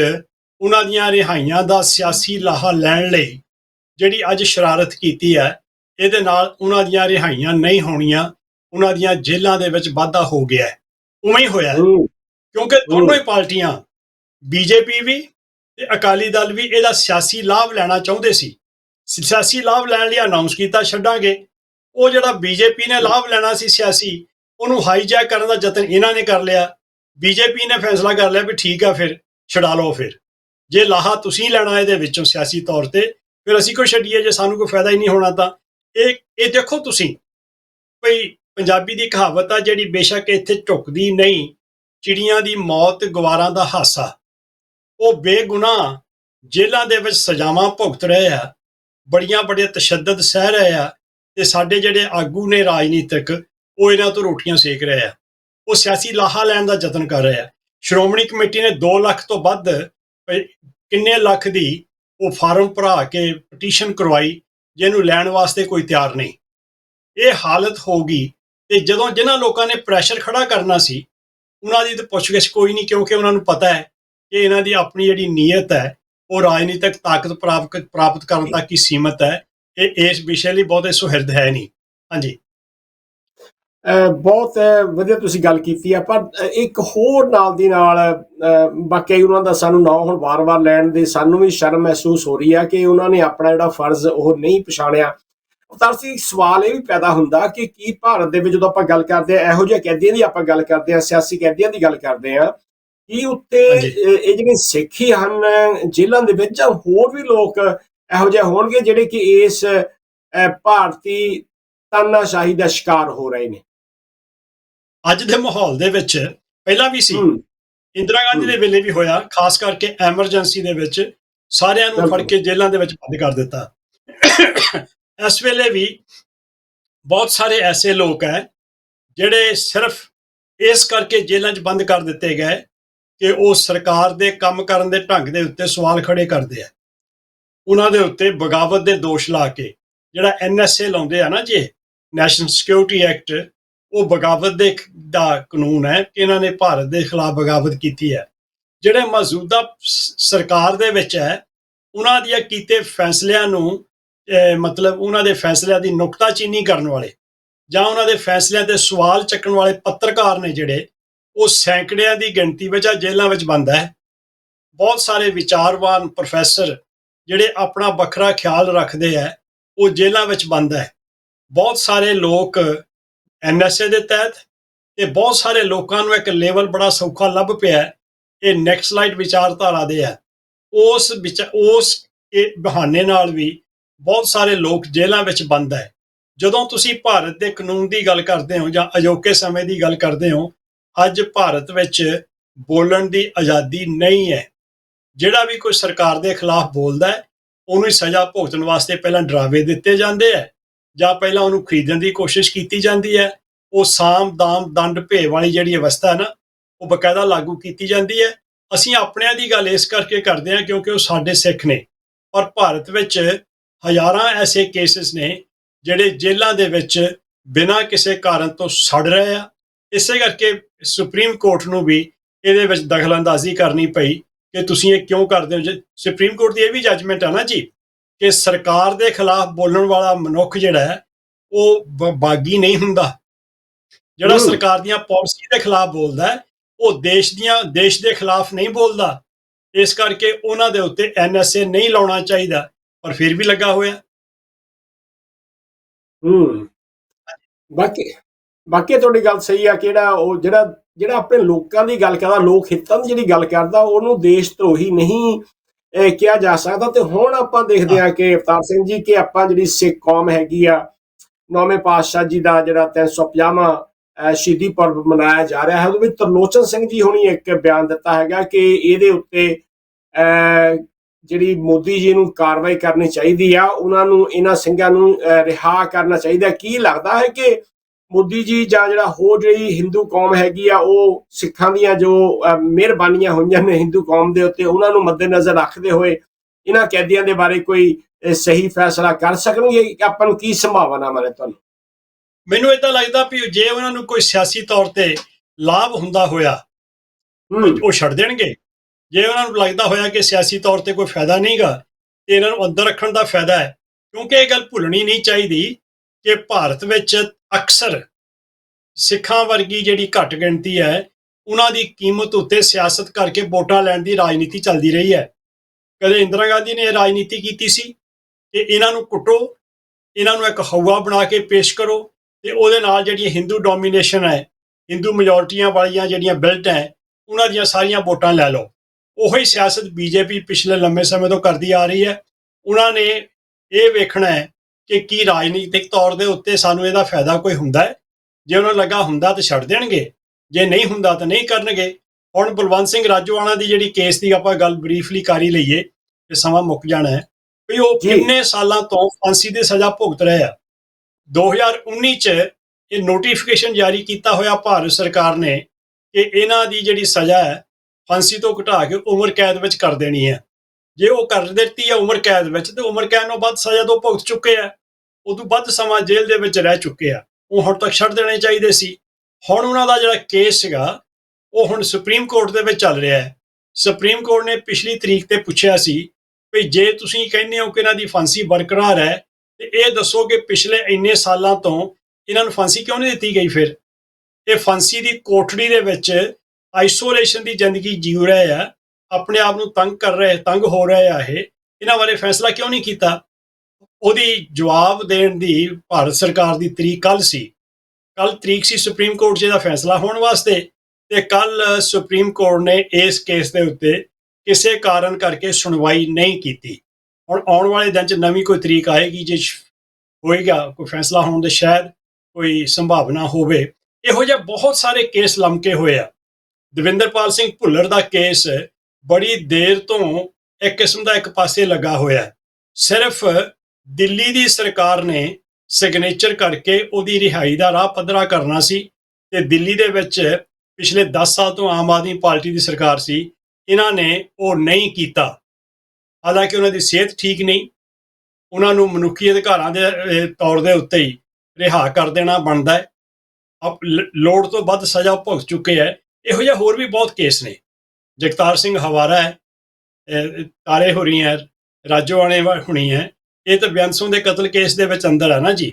ਉਹਨਾਂ ਦੀਆਂ ਰਿਹਾਈਆਂ ਦਾ ਸਿਆਸੀ ਲਾਹਾ ਲੈਣ ਲਈ ਜਿਹੜੀ ਅੱਜ ਸ਼ਰਾਰਤ ਕੀਤੀ ਹੈ ਇਹਦੇ ਨਾਲ ਉਹਨਾਂ ਦੀਆਂ ਰਿਹਾਈਆਂ ਨਹੀਂ ਹੋਣੀਆਂ ਉਹਨਾਂ ਦੀਆਂ ਜੇਲ੍ਹਾਂ ਦੇ ਵਿੱਚ ਵਾਧਾ ਹੋ ਗਿਆ ਹੈ। ਉਵੇਂ ਹੀ ਹੋਇਆ ਕਿਉਂਕਿ ਦੋਨੋਂ ਹੀ। ਪਾਰਟੀਆਂ ਬੀਜੇਪੀ ਵੀ ਤੇ ਅਕਾਲੀ ਦਲ ਵੀ ਇਹਦਾ ਸਿਆਸੀ ਲਾਭ ਲੈਣਾ ਚਾਹੁੰਦੇ ਸੀ। ਸਿਆਸੀ ਲਾਭ ਲੈਣ ਲਈ ਅਨਾਉਂਸ ਕੀਤਾ ਛੱਡਾਂਗੇ। ਉਹ ਜਿਹੜਾ ਬੀਜੇਪੀ ਨੇ ਲਾਭ ਲੈਣਾ ਸੀ ਸਿਆਸੀ ਉਹਨੂੰ ਹਾਈਜੈਕ ਕਰਨ ਦਾ ਯਤਨ ਇਹਨਾਂ ਨੇ ਕਰ ਲਿਆ। ਬੀਜੇਪੀ ਨੇ ਫੈਸਲਾ ਕਰ ਲਿਆ ਵੀ ਠੀਕ ਆ ਫਿਰ, ਛਡਾ ਲਓ ਫਿਰ। ਜੇ ਲਾਹਾ ਤੁਸੀਂ ਲੈਣਾ ਇਹਦੇ ਵਿੱਚੋਂ ਸਿਆਸੀ ਤੌਰ ਤੇ, ਫਿਰ ਅਸੀਂ ਕੋਈ ਛੱਡੀਏ, ਜੇ ਸਾਨੂੰ ਕੋਈ ਫਾਇਦਾ ਹੀ ਨਹੀਂ ਹੋਣਾ ਤਾਂ। ਇਹ ਇਹ ਦੇਖੋ ਤੁਸੀਂ ਭਈ ਪੰਜਾਬੀ ਦੀ ਕਹਾਵਤ ਆ ਜਿਹੜੀ ਬੇਸ਼ੱਕ ਇੱਥੇ ਝੁਕਦੀ ਨਹੀਂ, ਚਿੜੀਆਂ ਦੀ ਮੌਤ ਗਵਾਰਾਂ ਦਾ ਹਾਸਾ। ਉਹ ਬੇਗੁਨਾਹ ਜੇਲ੍ਹਾਂ ਦੇ ਵਿੱਚ ਸਜ਼ਾਵਾਂ ਭੁਗਤ ਰਹੇ ਆ ਬੜੀਆਂ ਬੜੇ ਤਸ਼ੱਦਦ ਸਹਿ ਰਹੇ ਆ, ਤੇ ਸਾਡੇ ਜਿਹੜੇ ਆਗੂ ਨੇ ਰਾਜਨੀਤਿਕ ਉਹ ਇਹਨਾਂ ਤੋਂ ਰੋਟੀਆਂ ਸੇਕ ਰਹੇ ਆ ਉਹ ਸਿਆਸੀ ਲਾਹਾ ਲੈਣ ਦਾ ਯਤਨ ਕਰ ਰਿਹਾ ਆ ਸ਼੍ਰੋਮਣੀ ਕਮੇਟੀ ਨੇ 2 ਲੱਖ ਤੋਂ ਵੱਧ ਕਿੰਨੇ ਲੱਖ ਦੀ ਉਹ ਫਾਰਮ ਭਰਾ ਕੇ ਪਟੀਸ਼ਨ ਕਰਵਾਈ, ਜਿਹਨੂੰ ਲੈਣ ਵਾਸਤੇ ਕੋਈ ਤਿਆਰ ਨਹੀਂ। ਇਹ ਹਾਲਤ ਹੋ ਗਈ ਤੇ ਜਦੋਂ ਜਿਨ੍ਹਾਂ ਲੋਕਾਂ ਨੇ ਪ੍ਰੈਸ਼ਰ ਖੜਾ ਕਰਨਾ ਸੀ, ਉਹਨਾਂ ਦੀ ਤਾਂ ਪੁੱਛਗਿੱਛ ਕੋਈ ਨਹੀਂ, ਕਿਉਂਕਿ ਉਹਨਾਂ ਨੂੰ ਪਤਾ ਹੈ ਕਿ ਇਹਨਾਂ ਦੀ ਆਪਣੀ ਜਿਹੜੀ ਨੀਅਤ ਹੈ, ਉਹ ਰਾਜਨੀਤਿਕ ਤਾਕਤ ਪ੍ਰਾਪਤ ਪ੍ਰਾਪਤ ਕਰਨ ਤੱਕ ਹੀ ਸੀਮਤ ਹੈ। ਇਹ ਇਸ ਵਿਸ਼ੇ ਲਈ ਬਹੁਤੇ ਸੁਹਿਰਦ ਹੈ ਨਹੀਂ। ਹਾਂਜੀ। ਬਹੁਤ ਵਧੀਆ ਤੁਸੀਂ ਗੱਲ ਕੀਤੀ ਆ ਪਰ ਇੱਕ ਹੋਰ ਨਾਲ ਦੀ ਨਾਲ ਬਾਕੀ ਉਹਨਾਂ ਦਾ ਸਾਨੂੰ ਨਾਂ ਹੁਣ ਵਾਰ-ਵਾਰ ਲੈਣ ਦੇ ਸਾਨੂੰ ਵੀ ਸ਼ਰਮ ਮਹਿਸੂਸ ਹੋ ਰਹੀ ਆ ਕਿ ਉਹਨਾਂ ਨੇ ਆਪਣਾ ਜਿਹੜਾ ਫਰਜ਼ ਉਹ ਨਹੀਂ ਪਛਾਣਿਆ। ਤਾਂ ਸੀ ਸਵਾਲ ਇਹ ਵੀ ਪੈਦਾ ਹੁੰਦਾ ਕਿ ਕੀ ਭਾਰਤ ਦੇ ਵਿੱਚ ਜਦੋਂ ਆਪਾਂ ਗੱਲ ਕਰਦੇ ਆ ਇਹੋ ਜਿਹੇ ਕੈਦੀਆਂ ਦੀ ਆਪਾਂ ਗੱਲ ਕਰਦੇ ਆ ਸਿਆਸੀ ਕੈਦੀਆਂ ਦੀ ਗੱਲ ਕਰਦੇ ਆ ਕੀ ਉੱਤੇ ਇਹ ਜਿਹੜੇ ਸਿੱਖੀ ਹਨ ਜੇਲ੍ਹਾਂ ਦੇ ਵਿੱਚ ਜਾਂ ਹੋਰ ਵੀ ਲੋਕ ਇਹੋ ਜਿਹੇ ਹੋਣਗੇ ਜਿਹੜੇ ਕਿ ਇਸ ਭਾਰਤੀ ਤਾਨਾਸ਼ਾਹੀ ਦਾ ਸ਼ਿਕਾਰ ਹੋ ਰਹੇ ਨੇ? ਅੱਜ ਦੇ ਮਾਹੌਲ ਦੇ ਵਿੱਚ ਪਹਿਲਾਂ ਵੀ ਸੀ। ਇੰਦਰਾ ਗਾਂਧੀ ਦੇ ਵੇਲੇ ਵੀ ਹੋਇਆ ਖਾਸ ਕਰਕੇ ਐਮਰਜੈਂਸੀ ਦੇ ਵਿੱਚ ਸਾਰਿਆਂ ਨੂੰ ਫੜ। ਕੇ ਜੇਲ੍ਹਾਂ ਦੇ ਵਿੱਚ ਬੰਦ ਕਰ ਦਿੱਤਾ। ਇਸ ਵੇਲੇ ਵੀ ਬਹੁਤ ਸਾਰੇ ਐਸੇ ਲੋਕ ਹੈ ਜਿਹੜੇ ਸਿਰਫ ਇਸ ਕਰਕੇ ਜੇਲ੍ਹਾਂ 'ਚ ਬੰਦ ਕਰ ਦਿੱਤੇ ਗਏ ਕਿ ਉਹ ਸਰਕਾਰ ਦੇ ਕੰਮ ਕਰਨ ਦੇ ਢੰਗ ਦੇ ਉੱਤੇ ਸਵਾਲ ਖੜੇ ਕਰਦੇ ਆ। ਉਹਨਾਂ ਦੇ ਉੱਤੇ ਬਗਾਵਤ ਦੇ ਦੋਸ਼ ਲਾ ਕੇ ਜਿਹੜਾ ਐਨਐਸਏ ਲਾਉਂਦੇ ਆ ਨਾ ਜੇ ਨੈਸ਼ਨਲ ਸਿਕਿਉਰਿਟੀ ਐਕਟ ਉਹ ਬਗਾਵਤ ਦੇ ਦਾ ਕਾਨੂੰਨ ਹੈ ਕਿ ਇਹਨਾਂ ਨੇ ਭਾਰਤ ਦੇ ਖਿਲਾਫ ਬਗਾਵਤ ਕੀਤੀ ਹੈ। ਜਿਹੜੇ ਮੌਜੂਦਾ ਸਰਕਾਰ ਦੇ ਵਿੱਚ ਹੈ, ਉਹਨਾਂ ਦੀਆਂ ਕੀਤੇ ਫੈਸਲਿਆਂ ਨੂੰ ਮਤਲਬ ਉਹਨਾਂ ਦੇ ਫੈਸਲਿਆਂ ਦੀ ਨੁਕਤਾਚੀਨੀ ਕਰਨ ਵਾਲੇ ਜਾਂ ਉਹਨਾਂ ਦੇ ਫੈਸਲਿਆਂ ਤੇ ਸਵਾਲ ਚੱਕਣ ਵਾਲੇ ਪੱਤਰਕਾਰ ਨੇ ਜਿਹੜੇ, ਉਹ ਸੈਂਕੜਿਆਂ ਦੀ ਗਿਣਤੀ ਵਿੱਚ ਜੇਲ੍ਹਾਂ ਵਿੱਚ ਬੰਦ ਹੈ। ਬਹੁਤ ਸਾਰੇ ਵਿਚਾਰਵਾਨ ਪ੍ਰੋਫੈਸਰ ਜਿਹੜੇ ਆਪਣਾ ਵੱਖਰਾ ਖਿਆਲ ਰੱਖਦੇ ਆ ਉਹ ਜੇਲ੍ਹਾਂ ਵਿੱਚ ਬੰਦ ਹੈ। ਬਹੁਤ ਸਾਰੇ ਲੋਕ ਐਨਐਸਏ ਦੇ ਤਹਿਤ ਤੇ ਬਹੁਤ ਸਾਰੇ ਲੋਕਾਂ ਨੂੰ ਇੱਕ ਲੈਵਲ ਬੜਾ ਸੌਖਾ ਲੱਭ ਪਿਆ ਹੈ। ਇਹ ਨੈਕਸਲਾਈਟ ਵਿਚਾਰਧਾਰਾ ਦੇ ਹੈ। ਉਸ ਵਿਚ- ਉਸ ਬਹਾਨੇ ਨਾਲ ਵੀ ਬਹੁਤ ਸਾਰੇ ਲੋਕ ਜੇਲ੍ਹਾਂ ਵਿੱਚ ਬੰਦ ਹੈ। ਜਦੋਂ ਤੁਸੀਂ ਭਾਰਤ ਦੇ ਕਾਨੂੰਨ ਦੀ ਗੱਲ ਕਰਦੇ ਹੋ ਜਾਂ ਅਜੋਕੇ ਸਮੇਂ ਦੀ ਗੱਲ ਕਰਦੇ ਹੋ, ਅੱਜ ਭਾਰਤ ਵਿੱਚ ਬੋਲਣ ਦੀ ਆਜ਼ਾਦੀ ਨਹੀਂ ਹੈ। ਜਿਹੜਾ ਵੀ ਕੋਈ ਸਰਕਾਰ ਦੇ ਖਿਲਾਫ ਬੋਲਦਾ ਹੈ, ਉਹਨੂੰ ਸਜ਼ਾ ਭੁਗਤਣ ਵਾਸਤੇ ਪਹਿਲਾਂ ਡਰਾਵੇ ਦਿੱਤੇ ਜਾਂਦੇ ਹੈ। ਜਾਂ ਪਹਿਲਾਂ ਉਹਨੂੰ ਖਰੀਦਣ ਦੀ ਕੋਸ਼ਿਸ਼ ਕੀਤੀ ਜਾਂਦੀ ਹੈ, ਉਹ ਸਾਮ, ਦਾਮ, ਦੰਡ ਭੇ ਵਾਲੀ ਜਿਹੜੀ ਅਵਸਥਾ ਹੈ ਨਾ, ਉਹ ਬਕਾਇਦਾ ਲਾਗੂ ਕੀਤੀ ਜਾਂਦੀ ਹੈ। ਅਸੀਂ ਆਪਣਿਆਂ ਦੀ ਗੱਲ ਇਸ ਕਰਕੇ ਕਰਦੇ ਹਾਂ ਕਿਉਂਕਿ ਉਹ ਸਾਡੇ ਸਿੱਖ ਨੇ। ਔਰ ਭਾਰਤ ਵਿੱਚ ਹਜ਼ਾਰਾਂ ਐਸੇ ਕੇਸਿਸ ਨੇ ਜਿਹੜੇ ਜੇਲ੍ਹਾਂ ਦੇ ਵਿੱਚ ਬਿਨਾਂ ਕਿਸੇ ਕਾਰਨ ਤੋਂ ਸੜ ਰਹੇ ਆ। ਇਸੇ ਕਰਕੇ ਸੁਪਰੀਮ ਕੋਰਟ ਨੂੰ ਵੀ ਇਹਦੇ ਵਿੱਚ ਦਖਲਅੰਦਾਜ਼ੀ ਕਰਨੀ ਪਈ ਕਿ ਤੁਸੀਂ ਇਹ ਕਿਉਂ ਕਰਦੇ ਹੋ? ਜੇ ਸੁਪਰੀਮ ਕੋਰਟ ਦੀ ਇਹ ਵੀ ਜੱਜਮੈਂਟ ਹੈ ਨਾ ਜੀ। ਕਿ ਸਰਕਾਰ ਦੇ ਖਿਲਾਫ ਬੋਲਣ ਵਾਲਾ ਮਨੁੱਖ ਜਿਹੜਾ ਹੈ ਉਹ ਬਾਗੀ ਨਹੀਂ ਹੁੰਦਾ। ਜਿਹੜਾ। ਸਰਕਾਰ ਦੀਆਂ ਪਾਲਿਸੀ ਦੇ ਖਿਲਾਫ ਬੋਲਦਾ ਹੈ ਉਹ ਦੇਸ਼ ਦੀਆਂ ਦੇਸ਼ ਦੇ ਖਿਲਾਫ ਨਹੀਂ ਬੋਲਦਾ। ਇਸ ਕਰਕੇ ਉਹਨਾਂ ਦੇ ਉੱਤੇ ਐਨਐਸਏ ਨਹੀਂ ਲਾਉਣਾ ਚਾਹੀਦਾ ਪਰ ਫਿਰ ਵੀ ਲੱਗਾ ਹੋਇਆ। ਹੂੰ। ਬਾਕੀ ਬਾਕੀ ਤੁਹਾਡੀ ਗੱਲ ਸਹੀ ਆ ਕਿਹੜਾ ਉਹ ਜਿਹੜਾ ਜਿਹੜਾ ਆਪਣੇ ਲੋਕਾਂ ਦੀ ਗੱਲ ਕਰਦਾ ਲੋਕ ਹਿੱਤਾਂ ਦੀ ਜਿਹੜੀ ਗੱਲ ਕਰਦਾ ਉਹਨੂੰ ਦੇਸ਼ ਧਰੋਹੀ ਨਹੀਂ ਅਹ, ਕਿਹਾ ਜਾ ਸਕਦਾ ਤੇ ਹੁਣ ਆਪਾਂ ਦੇਖਦੇ ਆ ਕਿ ਅਵਤਾਰ ਸਿੰਘ ਜੀ ਕਿ ਆਪਾਂ ਜਿਹੜੀ ਸਿੱਖ ਕੌਮ ਹੈਗੀ ਆ ਨੌਵੇਂ ਪਾਤਸ਼ਾਹ ਜੀ ਦਾ ਜਿਹੜਾ 350ਵਾਂ ਅਹ, ਸ਼ਹੀਦੀ ਪੁਰਬ ਮਨਾਇਆ ਜਾ ਰਿਹਾ ਹੈ ਉਹਦੇ ਵਿੱਚ ਤਰਲੋਚਨ ਸਿੰਘ ਜੀ ਹੁਣੀ ਇੱਕ ਬਿਆਨ ਦਿੱਤਾ ਹੈਗਾ ਕਿ ਇਹਦੇ ਉੱਤੇ ਜਿਹੜੀ ਮੋਦੀ ਜੀ ਨੂੰ ਕਾਰਵਾਈ ਕਰਨੀ ਚਾਹੀਦੀ ਆ ਉਹਨਾਂ ਨੂੰ ਇਹਨਾਂ ਸਿੰਘਾਂ ਨੂੰ ਰਿਹਾ ਕਰਨਾ ਚਾਹੀਦਾ ਕੀ ਲੱਗਦਾ ਹੈ ਕਿ ਮੋਦੀ ਜੀ ਜਾਂ ਜਿਹੜਾ ਹੋਰ ਜਿਹੜੀ ਹਿੰਦੂ ਕੌਮ ਹੈਗੀ ਆ ਉਹ ਸਿੱਖਾਂ ਦੀਆਂ ਜੋ ਮਿਹਰਬਾਨੀਆਂ ਹੋਈਆਂ ਨੇ ਹਿੰਦੂ ਕੌਮ ਦੇ ਉੱਤੇ ਉਹਨਾਂ ਨੂੰ ਮੱਦੇਨਜ਼ਰ ਰੱਖਦੇ ਹੋਏ ਇਹਨਾਂ ਕੈਦੀਆਂ ਦੇ ਬਾਰੇ ਕੋਈ ਸਹੀ ਫੈਸਲਾ ਕਰ ਸਕਣਗੇ? ਆਪਾਂ ਨੂੰ ਕੀ ਸੰਭਾਵਨਾ ਮਾਰੇ ਤੁਹਾਨੂੰ? ਮੈਨੂੰ ਇਦਾਂ ਲੱਗਦਾ ਵੀ ਜੇ ਉਹਨਾਂ ਨੂੰ ਕੋਈ ਸਿਆਸੀ ਤੌਰ ਤੇ ਲਾਭ ਹੁੰਦਾ ਹੋਇਆ ਹੂੰ। ਉਹ ਛੱਡ ਦੇਣਗੇ। ਜੇ ਉਹਨਾਂ ਨੂੰ ਲੱਗਦਾ ਹੋਇਆ ਕਿ ਸਿਆਸੀ ਤੌਰ ਤੇ ਕੋਈ ਫਾਇਦਾ ਨਹੀਂਗਾ ਤੇ ਇਹਨਾਂ ਨੂੰ ਅੰਦਰ ਰੱਖਣ ਦਾ ਫਾਇਦਾ ਹੈ ਕਿਉਂਕਿ ਇਹ ਗੱਲ ਭੁੱਲਣੀ ਨਹੀਂ ਚਾਹੀਦੀ ਕਿ ਭਾਰਤ ਵਿੱਚ ਅਕਸਰ ਸਿੱਖਾਂ ਵਰਗੀ ਜਿਹੜੀ ਘੱਟ ਗਿਣਤੀ ਹੈ, ਉਹਨਾਂ ਦੀ ਕੀਮਤ ਉੱਤੇ ਸਿਆਸਤ ਕਰਕੇ ਵੋਟਾਂ ਲੈਣ ਦੀ ਰਾਜਨੀਤੀ ਚੱਲਦੀ ਰਹੀ ਹੈ। ਕਦੇ ਇੰਦਰਾ ਗਾਂਧੀ ਨੇ ਇਹ ਰਾਜਨੀਤੀ ਕੀਤੀ ਸੀ ਕਿ ਇਹਨਾਂ ਨੂੰ ਕੁੱਟੋ, ਇਹਨਾਂ ਨੂੰ ਇੱਕ ਹਵਾ ਬਣਾ ਕੇ ਪੇਸ਼ ਕਰੋ ਤੇ ਉਹਦੇ ਨਾਲ ਜਿਹੜੀ ਹਿੰਦੂ ਡੋਮੀਨੇਸ਼ਨ ਹੈ ਹਿੰਦੂ ਮੈਜੋਰਟੀਆਂ ਵਾਲੀਆਂ ਜਿਹੜੀਆਂ ਬਿਲਟ ਹੈ, ਉਹਨਾਂ ਦੀਆਂ ਸਾਰੀਆਂ ਵੋਟਾਂ ਲੈ ਲਓ। ਉਹੀ ਸਿਆਸਤ ਬੀਜੇਪੀ ਪਿਛਲੇ ਲੰਮੇ ਸਮੇਂ ਤੋਂ ਕਰਦੀ ਆ ਰਹੀ ਹੈ। ਉਹਨਾਂ ਨੇ ਇਹ ਵੇਖਣਾ ਹੈ ਕਿ ਕੀ ਰਾਜਨੀਤਿਕ ਤੌਰ ਦੇ ਉੱਤੇ ਸਾਨੂੰ ਇਹਦਾ ਫਾਇਦਾ ਕੋਈ ਹੁੰਦਾ ਹੈ? ਜੇ ਉਹਨਾਂ ਨੂੰ ਲੱਗਾ ਹੁੰਦਾ ਤਾਂ ਛੱਡ ਦੇਣਗੇ ਜੇ ਨਹੀਂ ਹੁੰਦਾ ਤਾਂ ਨਹੀਂ ਕਰਨਗੇ। ਹੁਣ ਬਲਵੰਤ ਸਿੰਘ ਰਾਜੋਆਣਾ ਦੀ ਜਿਹੜੀ ਕੇਸ ਦੀ ਆਪਾਂ ਗੱਲ ਬਰੀਫਲੀ ਕਰ ਹੀ ਲਈਏ ਕਿ ਸਮਾਂ ਮੁੱਕ ਜਾਣਾ ਹੈ ਵੀ ਉਹ। ਕਿੰਨੇ ਸਾਲਾਂ ਤੋਂ ਫਾਂਸੀ ਦੀ ਸਜ਼ਾ ਭੁਗਤ ਰਹੇ ਆ। 2019 ਚ ਇਹ ਨੋਟੀਫਿਕੇਸ਼ਨ ਜਾਰੀ ਕੀਤਾ ਹੋਇਆ ਭਾਰਤ ਸਰਕਾਰ ਨੇ ਕਿ ਇਹਨਾਂ ਦੀ ਜਿਹੜੀ ਸਜ਼ਾ ਹੈ ਫਾਂਸੀ ਤੋਂ ਘਟਾ ਕੇ ਉਮਰ ਕੈਦ ਵਿੱਚ ਕਰ ਦੇਣੀ ਹੈ। ਜੇ ਉਹ ਕਰ ਦਿੱਤੀ ਹੈ ਉਮਰ ਕੈਦ ਵਿੱਚ, ਤੇ ਉਮਰ ਕੈਦ ਤੋਂ ਬਾਅਦ ਸਜ਼ਾ ਤੋਂ ਭੁਗਤ ਚੁੱਕੇ ਆ। ਉਦੋਂ ਵੱਧ ਸਮਾਂ ਜੇਲ੍ਹ ਦੇ ਵਿੱਚ ਰਹਿ ਚੁੱਕੇ ਆ। ਉਹ ਹੁਣ ਤੱਕ ਛੱਡ ਦੇਣੇ ਚਾਹੀਦੇ ਸੀ। ਹੁਣ ਉਹਨਾਂ ਦਾ ਜਿਹੜਾ ਕੇਸ ਸੀਗਾ, ਉਹ ਹੁਣ ਸੁਪਰੀਮ ਕੋਰਟ ਦੇ ਵਿੱਚ ਚੱਲ ਰਿਹਾ ਹੈ। ਸੁਪਰੀਮ ਕੋਰਟ ਨੇ ਪਿਛਲੀ ਤਰੀਕ ਤੇ ਪੁੱਛਿਆ ਸੀ ਵੀ ਜੇ ਤੁਸੀਂ ਕਹਿੰਦੇ ਹੋ ਕਿ ਇਹਨਾਂ ਦੀ ਫਾਂਸੀ ਬਰਕਰਾਰ ਹੈ, ਤੇ ਇਹ ਦੱਸੋ ਕਿ ਪਿਛਲੇ ਇੰਨੇ ਸਾਲਾਂ ਤੋਂ ਇਹਨਾਂ ਨੂੰ ਫਾਂਸੀ ਕਿਉਂ ਨਹੀਂ ਦਿੱਤੀ ਗਈ ਫਿਰ? ਇਹ ਫਾਂਸੀ ਦੀ ਕੋਠੜੀ ਦੇ ਵਿੱਚ ਆਈਸੋਲੇਸ਼ਨ ਦੀ ਜ਼ਿੰਦਗੀ ਜੀਉ ਰਹੇ ਆ। ਆਪਣੇ ਆਪ ਨੂੰ ਤੰਗ ਕਰ ਰਹੇ, ਤੰਗ ਹੋ ਰਹੇ ਆ ਇਹ, ਇਹਨਾਂ ਬਾਰੇ ਫੈਸਲਾ ਕਿਉਂ ਨਹੀਂ ਕੀਤਾ? ਉਹਦੀ ਜਵਾਬ ਦੇਣ ਦੀ ਭਾਰਤ ਸਰਕਾਰ ਦੀ ਤਰੀਕ ਕੱਲ ਸੀ। ਕੱਲ ਤਰੀਕ ਸੀ ਸੁਪਰੀਮ ਕੋਰਟ 'ਚ ਇਹਦਾ ਫੈਸਲਾ ਹੋਣ ਵਾਸਤੇ ਤੇ ਕੱਲ ਸੁਪਰੀਮ ਕੋਰਟ ਨੇ ਇਸ ਕੇਸ ਦੇ ਉੱਤੇ ਕਿਸੇ ਕਾਰਨ ਕਰਕੇ ਸੁਣਵਾਈ ਨਹੀਂ ਕੀਤੀ। ਹੁਣ ਆਉਣ ਵਾਲੇ ਦਿਨ 'ਚ ਨਵੀਂ ਕੋਈ ਤਰੀਕ ਆਏਗੀ ਜੇ ਹੋਏਗਾ, ਕੋਈ ਫੈਸਲਾ ਹੋਣ ਦੇ ਸ਼ਾਇਦ ਕੋਈ ਸੰਭਾਵਨਾ ਹੋਵੇ। ਇਹੋ ਜਿਹੇ ਬਹੁਤ ਸਾਰੇ ਕੇਸ ਲੰਮਕੇ ਹੋਏ ਆ। ਦਵਿੰਦਰਪਾਲ ਸਿੰਘ ਭੁੱਲਰ ਦਾ ਕੇਸ ਬੜੀ ਦੇਰ ਤੋਂ ਇੱਕ ਕਿਸਮ ਦਾ ਇੱਕ ਪਾਸੇ ਲੱਗਾ ਹੋਇਆ ਹੈ। ਸਿਰਫ ਦਿੱਲੀ ਦੀ ਸਰਕਾਰ ਨੇ ਸਿਗਨੇਚਰ ਕਰਕੇ ਉਹਦੀ ਰਿਹਾਈ ਦਾ ਰਾਹ ਪੱਧਰਾ ਕਰਨਾ ਸੀ ਤੇ ਦਿੱਲੀ ਦੇ ਵਿੱਚ ਪਿਛਲੇ 10 ਸਾਲ ਤੋਂ ਆਮ ਆਦਮੀ ਪਾਰਟੀ ਦੀ ਸਰਕਾਰ ਸੀ, ਇਹਨਾਂ ਨੇ ਉਹ ਨਹੀਂ ਕੀਤਾ। ਹਾਲਾਂਕਿ ਉਹਨਾਂ ਦੀ ਸਿਹਤ ਠੀਕ ਨਹੀਂ, ਉਹਨਾਂ ਨੂੰ ਮਨੁੱਖੀ ਅਧਿਕਾਰਾਂ ਦੇ ਤੌਰ ਦੇ ਉੱਤੇ ਹੀ ਰਿਹਾ ਕਰ ਦੇਣਾ ਬਣਦਾ ਹੈ। ਲੋੜ ਤੋਂ ਵੱਧ ਸਜ਼ਾ ਭੁਗਤ ਚੁੱਕੇ ਹੈ। ਇਹੋ ਜਿਹਾ ਹੋਰ ਵੀ ਬਹੁਤ ਕੇਸ ਨੇ। ਜਗਤਾਰ ਸਿੰਘ ਹਵਾਰਾ ਹੈ ਤਾਰੇ ਹੋਰੀ ਹੈ ਰਾਜੋਆਣੇ ਹੁਣੀ ਹੈ। ਇਹ ਤਾਂ ਬਿਆਨਸੋਂ ਦੇ ਕਤਲ ਕੇਸ ਦੇ ਵਿੱਚ ਅੰਦਰ ਹੈ ਨਾ ਜੀ।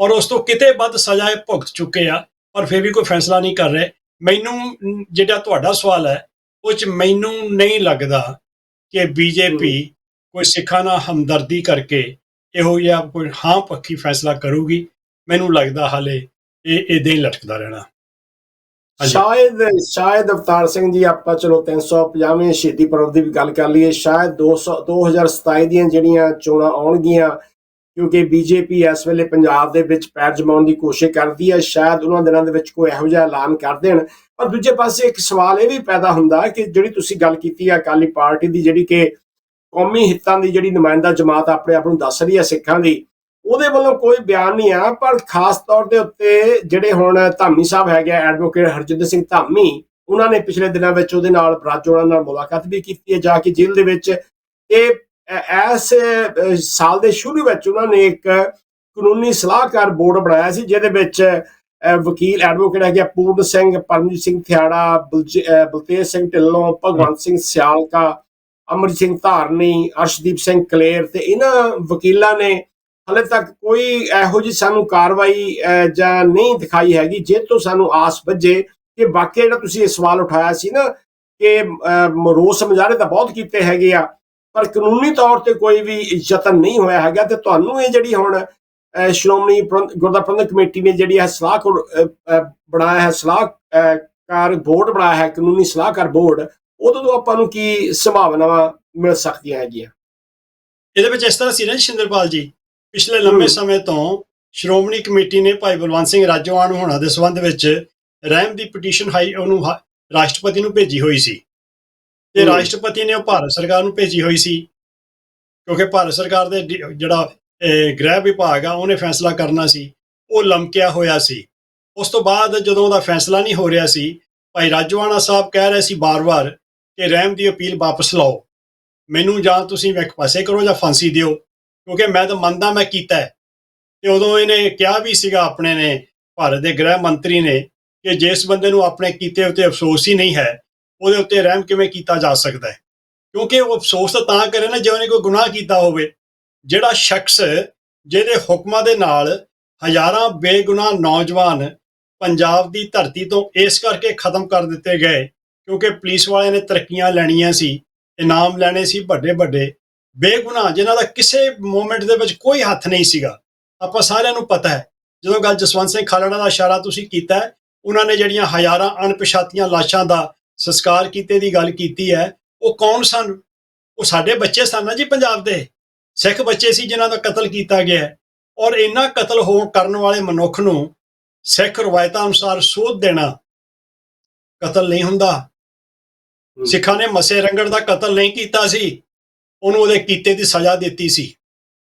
ਔਰ ਉਸ ਤੋਂ ਕਿਤੇ ਵੱਧ ਸਜ਼ਾ ਇਹ ਭੁਗਤ ਚੁੱਕੇ ਆ ਪਰ ਫਿਰ ਵੀ ਕੋਈ ਫੈਸਲਾ ਨਹੀਂ ਕਰ ਰਹੇ। ਮੈਨੂੰ ਜਿਹੜਾ ਤੁਹਾਡਾ ਸਵਾਲ ਹੈ ਉਹ ਚ ਮੈਨੂੰ ਨਹੀਂ ਲੱਗਦਾ ਕਿ ਬੀਜੇਪੀ ਕੋਈ ਸਿੱਖਾਂ ਨਾਲ ਹਮਦਰਦੀ ਕਰਕੇ ਇਹੋ ਜਿਹਾ ਕੋਈ ਹਾਂ ਪੱਖੀ ਫੈਸਲਾ ਕਰੂਗੀ। ਮੈਨੂੰ ਲੱਗਦਾ ਹਾਲੇ ਇਹ ਇਦਾਂ ਹੀ ਲਟਕਦਾ ਰਹਿਣਾ। ਸ਼ਾਇਦ ਸ਼ਾਇਦ ਅਵਤਾਰ ਸਿੰਘ ਜੀ, ਆਪਾਂ ਚਲੋ 350ਵੇਂ ਸ਼ਹੀਦੀ ਪਰਵ ਦੀ ਵੀ ਗੱਲ ਕਰ ਲਈਏ, ਸ਼ਾਇਦ 200 2027 ਦੀਆਂ ਜਿਹੜੀਆਂ ਚੋਣਾਂ ਆਉਣਗੀਆਂ, ਕਿਉਂਕਿ ਬੀਜੇਪੀ ਇਸ ਵੇਲੇ ਪੰਜਾਬ ਦੇ ਵਿੱਚ ਪੈਰ ਜਮਾਉਣ ਦੀ ਕੋਸ਼ਿਸ਼ ਕਰਦੀ ਹੈ, ਸ਼ਾਇਦ ਉਹਨਾਂ ਦਿਨਾਂ ਦੇ ਵਿੱਚ ਕੋਈ ਇਹੋ ਜਿਹਾ ਐਲਾਨ ਕਰ ਦੇਣ। ਪਰ ਦੂਜੇ ਪਾਸੇ ਇੱਕ ਸਵਾਲ ਇਹ ਵੀ ਪੈਦਾ ਹੁੰਦਾ ਕਿ ਜਿਹੜੀ ਤੁਸੀਂ ਗੱਲ ਕੀਤੀ ਹੈ ਅਕਾਲੀ ਪਾਰਟੀ ਦੀ, ਜਿਹੜੀ ਕਿ ਕੌਮੀ ਹਿੱਤਾਂ ਦੀ ਜਿਹੜੀ ਨੁਮਾਇੰਦਾ ਜਮਾਤ ਆਪਣੇ ਆਪ ਨੂੰ ਦੱਸ ਰਹੀ ਹੈ ਸਿੱਖਾਂ ਦੀ ਉਹਦੇ ਵੱਲੋਂ ਕੋਈ ਬਿਆਨ ਨਹੀਂ ਆ, ਪਰ ਖਾਸ ਤੌਰ ਦੇ ਉੱਤੇ ਜਿਹੜੇ ਹੁਣ ਧਾਮੀ ਸਾਹਿਬ ਹੈਗੇ ਐਡਵੋਕੇਟ ਹਰਜਿੰਦਰ ਸਿੰਘ ਧਾਮੀ, ਉਹਨਾਂ ਨੇ ਪਿਛਲੇ ਦਿਨਾਂ ਵਿੱਚ ਉਹਦੇ ਨਾਲ ਬਰਾਜੋੜਾ ਨਾਲ ਮੁਲਾਕਾਤ ਵੀ ਕੀਤੀ ਹੈ, ਜਾ ਕੇ ਜੇਲ੍ਹ ਦੇ ਵਿੱਚ ਤੇ ਇਸ ਸਾਲ ਦੇ ਸ਼ੁਰੂ ਵਿੱਚ ਉਹਨਾਂ ਨੇ ਇੱਕ ਕਾਨੂੰਨੀ ਸਲਾਹਕਾਰ ਬੋਰਡ ਬਣਾਇਆ ਸੀ, ਜਿਹਦੇ ਵਿੱਚ ਵਕੀਲ ਐਡਵੋਕੇਟ ਹੈਗੇ ਆ, ਪੂਰਨ ਸਿੰਘ, ਪਰਮਜੀਤ ਸਿੰਘ ਥਿਆੜਾ, ਬਲਜ- ਬਲਤੇਜ ਸਿੰਘ ਢਿੱਲੋਂ, ਭਗਵੰਤ ਸਿੰਘ ਸਿਆਲਕਾ ਅਮਰ ਸਿੰਘ ਧਾਰਨੀ, ਅਰਸ਼ਦੀਪ ਸਿੰਘ ਕਲੇਰ ਤੇ ਇਹਨਾਂ ਵਕੀਲਾਂ ਨੇ ਹਾਲੇ ਤੱਕ ਕੋਈ ਇਹੋ ਜਿਹੀ ਸਾਨੂੰ ਕਾਰਵਾਈ ਜਾਂ ਨਹੀਂ ਦਿਖਾਈ ਹੈਗੀ, ਜੇ ਤੋਂ ਸਾਨੂੰ ਆਸ ਵੱਜੇ ਕਿ ਬਾਕੀ ਜਿਹੜਾ ਤੁਸੀਂ ਇਹ ਸਵਾਲ ਉਠਾਇਆ ਸੀ ਨਾ ਕਿ ਰੋਸ ਮੁਜ਼ਾਹਰੇ ਤਾਂ ਬਹੁਤ ਕੀਤੇ ਹੈਗੇ ਆ, ਪਰ ਕਾਨੂੰਨੀ ਤੌਰ ਤੇ ਕੋਈ ਵੀ ਯਤਨ ਨਹੀਂ ਹੋਇਆ ਹੈਗਾ ਤੇ ਤੁਹਾਨੂੰ ਇਹ ਜਿਹੜੀ ਹੁਣ ਸ਼੍ਰੋਮਣੀ ਗੁਰਦੁਆਰਾ ਪ੍ਰਬੰਧਕ ਕਮੇਟੀ ਨੇ ਜਿਹੜੀ ਹੈ ਸਲਾਹ ਬਣਾਇਆ ਹੈ ਸਲਾਹਕਾਰ ਬੋਰਡ ਬਣਾਇਆ ਹੈ, ਕਾਨੂੰਨੀ ਸਲਾਹਕਾਰ ਬੋਰਡ ਉਹਦੋਂ ਤੋਂ ਆਪਾਂ ਨੂੰ ਕੀ ਸੰਭਾਵਨਾਵਾਂ ਮਿਲ ਸਕਦੀਆਂ ਹੈਗੀਆਂ? ਇਹਦੇ ਵਿੱਚ ਇਸ ਤਰ੍ਹਾਂ ਸੀ ਨਾ ਸ਼ਿੰਦਰਪਾਲ ਜੀ ਪਿਛਲੇ ਲੰਬੇ। ਸਮੇਂ ਤੋਂ ਸ਼੍ਰੋਮਣੀ ਕਮੇਟੀ ਨੇ ਭਾਈ ਬਲਵੰਤ ਸਿੰਘ ਰਾਜੋਆਣ ਹੋਣਾ ਦੇ ਸੰਬੰਧ ਵਿੱਚ ਰਹਿਮ ਦੀ ਪਟੀਸ਼ਨ ਹਾਈ ਉਹਨੂੰ ਰਾਸ਼ਟਰਪਤੀ ਨੂੰ ਭੇਜੀ ਹੋਈ ਸੀ। ਤੇ। ਰਾਸ਼ਟਰਪਤੀ ਨੇ ਉਹ ਭਾਰਤ ਸਰਕਾਰ ਨੂੰ ਭੇਜੀ ਹੋਈ ਸੀ। ਕਿਉਂਕਿ ਭਾਰਤ ਸਰਕਾਰ ਦੇ ਜਿਹੜਾ ਗ੍ਰਹਿ ਵਿਭਾਗ ਆ ਉਹਨੇ ਫੈਸਲਾ ਕਰਨਾ ਸੀ। ਉਹ ਲਮਕਿਆ ਹੋਇਆ ਸੀ। ਉਸ ਤੋਂ ਬਾਅਦ ਜਦੋਂ ਉਹਦਾ ਫੈਸਲਾ ਨਹੀਂ ਹੋ ਰਿਹਾ ਸੀ ਭਾਈ ਰਾਜੋਆਣਾ ਸਾਹਿਬ ਕਹਿ ਰਹੇ ਸੀ ਬਾਰ-ਬਾਰ ਕਿ ਰਹਿਮ ਦੀ ਅਪੀਲ ਵਾਪਸ ਲਓ। ਮੈਨੂੰ ਜਾਂ ਤੁਸੀਂ ਇੱਕ ਪਾਸੇ ਕਰੋ ਜਾਂ ਫਾਂਸੀ ਦਿਓ। ਕਿਉਂਕਿ ਮੈਂ ਤਾਂ ਮੰਨਦਾ ਮੈਂ ਕੀਤਾ ਹੈ। ਤੇ ਉਦੋਂ ਇਹਨੇ ਕਿਹਾ ਵੀ ਸੀਗਾ ਆਪਣੇ ਨੇ, ਭਾਰਤ ਦੇ ਗ੍ਰਹਿ ਮੰਤਰੀ ਨੇ, ਕਿ ਜਿਸ ਬੰਦੇ ਨੂੰ ਆਪਣੇ ਕੀਤੇ ਉੱਤੇ ਅਫਸੋਸ ਹੀ ਨਹੀਂ ਹੈ, ਉਹਦੇ ਉੱਤੇ ਰਹਿਮ ਕਿਵੇਂ ਕੀਤਾ ਜਾ ਸਕਦਾ ਹੈ। ਕਿਉਂਕਿ ਉਹ ਅਫਸੋਸ ਤਾਂ ਤਾਂ ਕਰੇ ਨਾ ਜੇ ਉਹਨੇ ਕੋਈ ਗੁਨਾਹ ਕੀਤਾ ਹੋਵੇ। ਜਿਹੜਾ ਸ਼ਖਸ ਜਿਹਦੇ ਹੁਕਮਾਂ ਦੇ ਨਾਲ ਹਜ਼ਾਰਾਂ ਬੇਗੁਨਾਹ ਨੌਜਵਾਨ ਪੰਜਾਬ ਦੀ ਧਰਤੀ ਤੋਂ ਇਸ ਕਰਕੇ ਖਤਮ ਕਰ ਦਿੱਤੇ ਗਏ, ਕਿਉਂਕਿ ਪੁਲਿਸ ਵਾਲਿਆਂ ਨੇ ਤਰੱਕੀਆਂ ਲੈਣੀਆਂ ਸੀ ਇਨਾਮ ਲੈਣੇ ਸੀ ਵੱਡੇ ਵੱਡੇ ਬੇਗੁਨਾਹ ਜਿਨ੍ਹਾਂ ਦਾ ਕਿਸੇ ਮੂਮੈਂਟ ਦੇ ਵਿੱਚ ਕੋਈ ਹੱਥ ਨਹੀਂ ਸੀਗਾ। ਆਪਾਂ ਸਾਰਿਆਂ ਨੂੰ ਪਤਾ ਹੈ ਜਦੋਂ ਗੱਲ ਜਸਵੰਤ ਸਿੰਘ ਖਾਲੜਾ ਦਾ ਇਸ਼ਾਰਾ ਤੁਸੀਂ ਕੀਤਾ ਹੈ, ਉਹਨਾਂ ਨੇ ਜਿਹੜੀਆਂ ਹਜ਼ਾਰਾਂ ਅਣਪਛਾਤੀਆਂ ਲਾਸ਼ਾਂ ਦਾ ਸੰਸਕਾਰ ਕੀਤੇ ਦੀ ਗੱਲ ਕੀਤੀ ਹੈ ਉਹ ਕੌਣ ਸਨ? ਉਹ ਸਾਡੇ ਬੱਚੇ ਸਨ ਨਾ ਜੀ ਪੰਜਾਬ ਦੇ। ਸਿੱਖ ਬੱਚੇ ਸੀ ਜਿਨ੍ਹਾਂ ਦਾ ਕਤਲ ਕੀਤਾ ਗਿਆ ਹੈ। ਔਰ ਇੰਨਾ ਕਤਲ ਹੋਣ ਕਰਨ ਵਾਲੇ ਮਨੁੱਖ ਨੂੰ ਸਿੱਖ ਰਵਾਇਤਾਂ ਅਨੁਸਾਰ ਸੋਧ ਦੇਣਾ ਕਤਲ ਨਹੀਂ ਹੁੰਦਾ। ਸਿੱਖਾਂ ਨੇ ਮਸੇ ਰੰਗੜ ਦਾ ਕਤਲ ਨਹੀਂ ਕੀਤਾ ਸੀ। ਉਹਨੂੰ ਉਹਦੇ ਕੀਤੇ ਦੀ ਸਜ਼ਾ ਦਿੱਤੀ ਸੀ।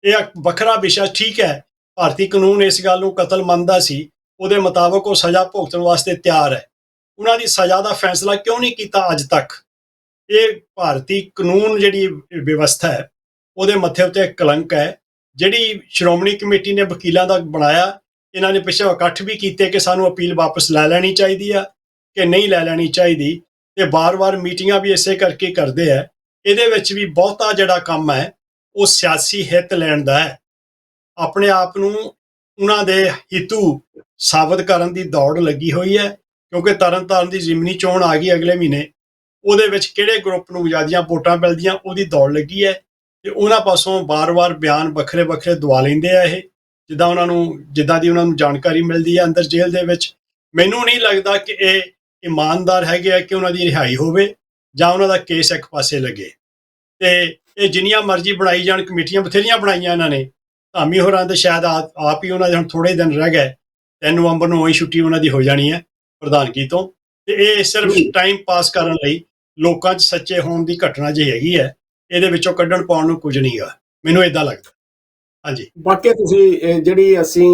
ਇਹ ਵੱਖਰਾ ਵਿਸ਼ਾ ਠੀਕ ਹੈ। ਭਾਰਤੀ ਕਾਨੂੰਨ ਇਸ ਗੱਲ ਨੂੰ ਕਤਲ ਮੰਨਦਾ ਸੀ। ਉਹਦੇ ਮੁਤਾਬਕ ਉਹ ਸਜ਼ਾ ਭੁਗਤਣ ਵਾਸਤੇ ਤਿਆਰ ਹੈ। ਉਹਨਾਂ ਦੀ ਸਜ਼ਾ ਦਾ ਫੈਸਲਾ ਕਿਉਂ ਨਹੀਂ ਕੀਤਾ ਅੱਜ ਤੱਕ? ਇਹ ਭਾਰਤੀ ਕਾਨੂੰਨ ਜਿਹੜੀ ਵਿਵਸਥਾ ਹੈ, ਉਹਦੇ ਮੱਥੇ ਉੱਤੇ ਕਲੰਕ ਹੈ। ਜਿਹੜੀ ਸ਼੍ਰੋਮਣੀ ਕਮੇਟੀ ਨੇ ਵਕੀਲਾਂ ਦਾ ਬਣਾਇਆ, ਇਹਨਾਂ ਨੇ ਪਿੱਛੇ ਇਕੱਠ ਵੀ ਕੀਤੇ ਕਿ ਸਾਨੂੰ ਅਪੀਲ ਵਾਪਸ ਲੈ ਲੈਣੀ ਚਾਹੀਦੀ ਆ ਕਿ ਨਹੀਂ ਲੈ ਲੈਣੀ ਚਾਹੀਦੀ। ਤੇ ਬਾਰ-ਬਾਰ ਮੀਟਿੰਗਾਂ ਵੀ ਇਸੇ ਕਰਕੇ ਕਰਦੇ ਆ ਇਹਦੇ ਵਿੱਚ ਵੀ ਬਹੁਤਾ ਜਿਹੜਾ ਕੰਮ ਹੈ, ਉਹ ਸਿਆਸੀ ਹਿੱਤ ਲੈਣ ਦਾ ਹੈ। ਆਪਣੇ ਆਪ ਨੂੰ ਉਹਨਾਂ ਦੇ ਹਿੱਤੂ ਸਾਬਤ ਕਰਨ ਦੀ ਦੌੜ ਲੱਗੀ ਹੋਈ ਹੈ, ਕਿਉਂਕਿ ਤਰਨਤਾਰਨ ਦੀ ਜ਼ਿਮਨੀ ਚੋਣ ਆ ਗਈ ਅਗਲੇ ਮਹੀਨੇ। ਉਹਦੇ ਵਿੱਚ ਕਿਹੜੇ ਗਰੁੱਪ ਨੂੰ ਜ਼ਿਆਦੀਆਂ ਵੋਟਾਂ ਮਿਲਦੀਆਂ, ਉਹਦੀ ਦੌੜ ਲੱਗੀ ਹੈ ਤੇ ਉਹਨਾਂ ਪਾਸੋਂ ਬਾਰ-ਬਾਰ ਬਿਆਨ ਵੱਖਰੇ-ਵੱਖਰੇ ਦਵਾ ਲੈਂਦੇ ਆ ਇਹ, ਜਿੱਦਾਂ ਉਹਨਾਂ ਨੂੰ, ਜਿੱਦਾਂ ਦੀ ਉਹਨਾਂ ਨੂੰ ਜਾਣਕਾਰੀ ਮਿਲਦੀ ਹੈ ਅੰਦਰ ਜੇਲ੍ਹ ਦੇ ਵਿੱਚ। ਮੈਨੂੰ ਨਹੀਂ ਲੱਗਦਾ ਕਿ ਇਹ ਇਮਾਨਦਾਰ ਹੈਗੇ ਆ ਕਿ ਉਹਨਾਂ ਦੀ ਰਿਹਾਈ ਹੋਵੇ। ਜਾਂ ਉਹਨਾਂ ਦਾ ਕੇਸ ਇੱਕ ਪਾਸੇ ਲੱਗੇ। ਤੇ ਇਹ ਜਿੰਨੀਆਂ ਮਰਜ਼ੀ ਬਣਾਈ ਜਾਣ ਕਮੇਟੀਆਂ ਬਥੇਰੀਆਂ ਬਣਾਈਆਂ ਇਹਨਾਂ ਨੇ ਧਾਮੀ ਹੋਰਾਂ ਦੇ ਸ਼ਾਇਦ ਆਪ ਹੀ ਉਹਨਾਂ ਦੇ ਹੁਣ ਥੋੜੇ ਦਿਨ ਰਹਿ ਗਏ 3 ਨਵੰਬਰ ਨੂੰ ਉਹੀ ਛੁੱਟੀ ਉਹਨਾਂ ਦੀ ਹੋ ਜਾਣੀ ਹੈ ਪ੍ਰਧਾਨਗੀ ਤੋਂ। ਤੇ ਇਹ ਸਿਰਫ। ਟਾਈਮ ਪਾਸ ਕਰਨ ਲਈ ਲੋਕਾਂ 'ਚ ਸੱਚੇ ਹੋਣ ਦੀ ਘਟਨਾ ਜਿਹੀ ਹੈਗੀ ਹੈ ਇਹਦੇ ਵਿੱਚੋਂ ਕੱਢਣ ਪਾਉਣ ਨੂੰ ਕੁਝ ਨਹੀਂਗਾ ਮੈਨੂੰ ਇਦਾਂ ਲੱਗਦਾ। ਹਾਂਜੀ। ਬਾਕੀ ਤੁਸੀਂ ਜਿਹੜੀ ਅਸੀਂ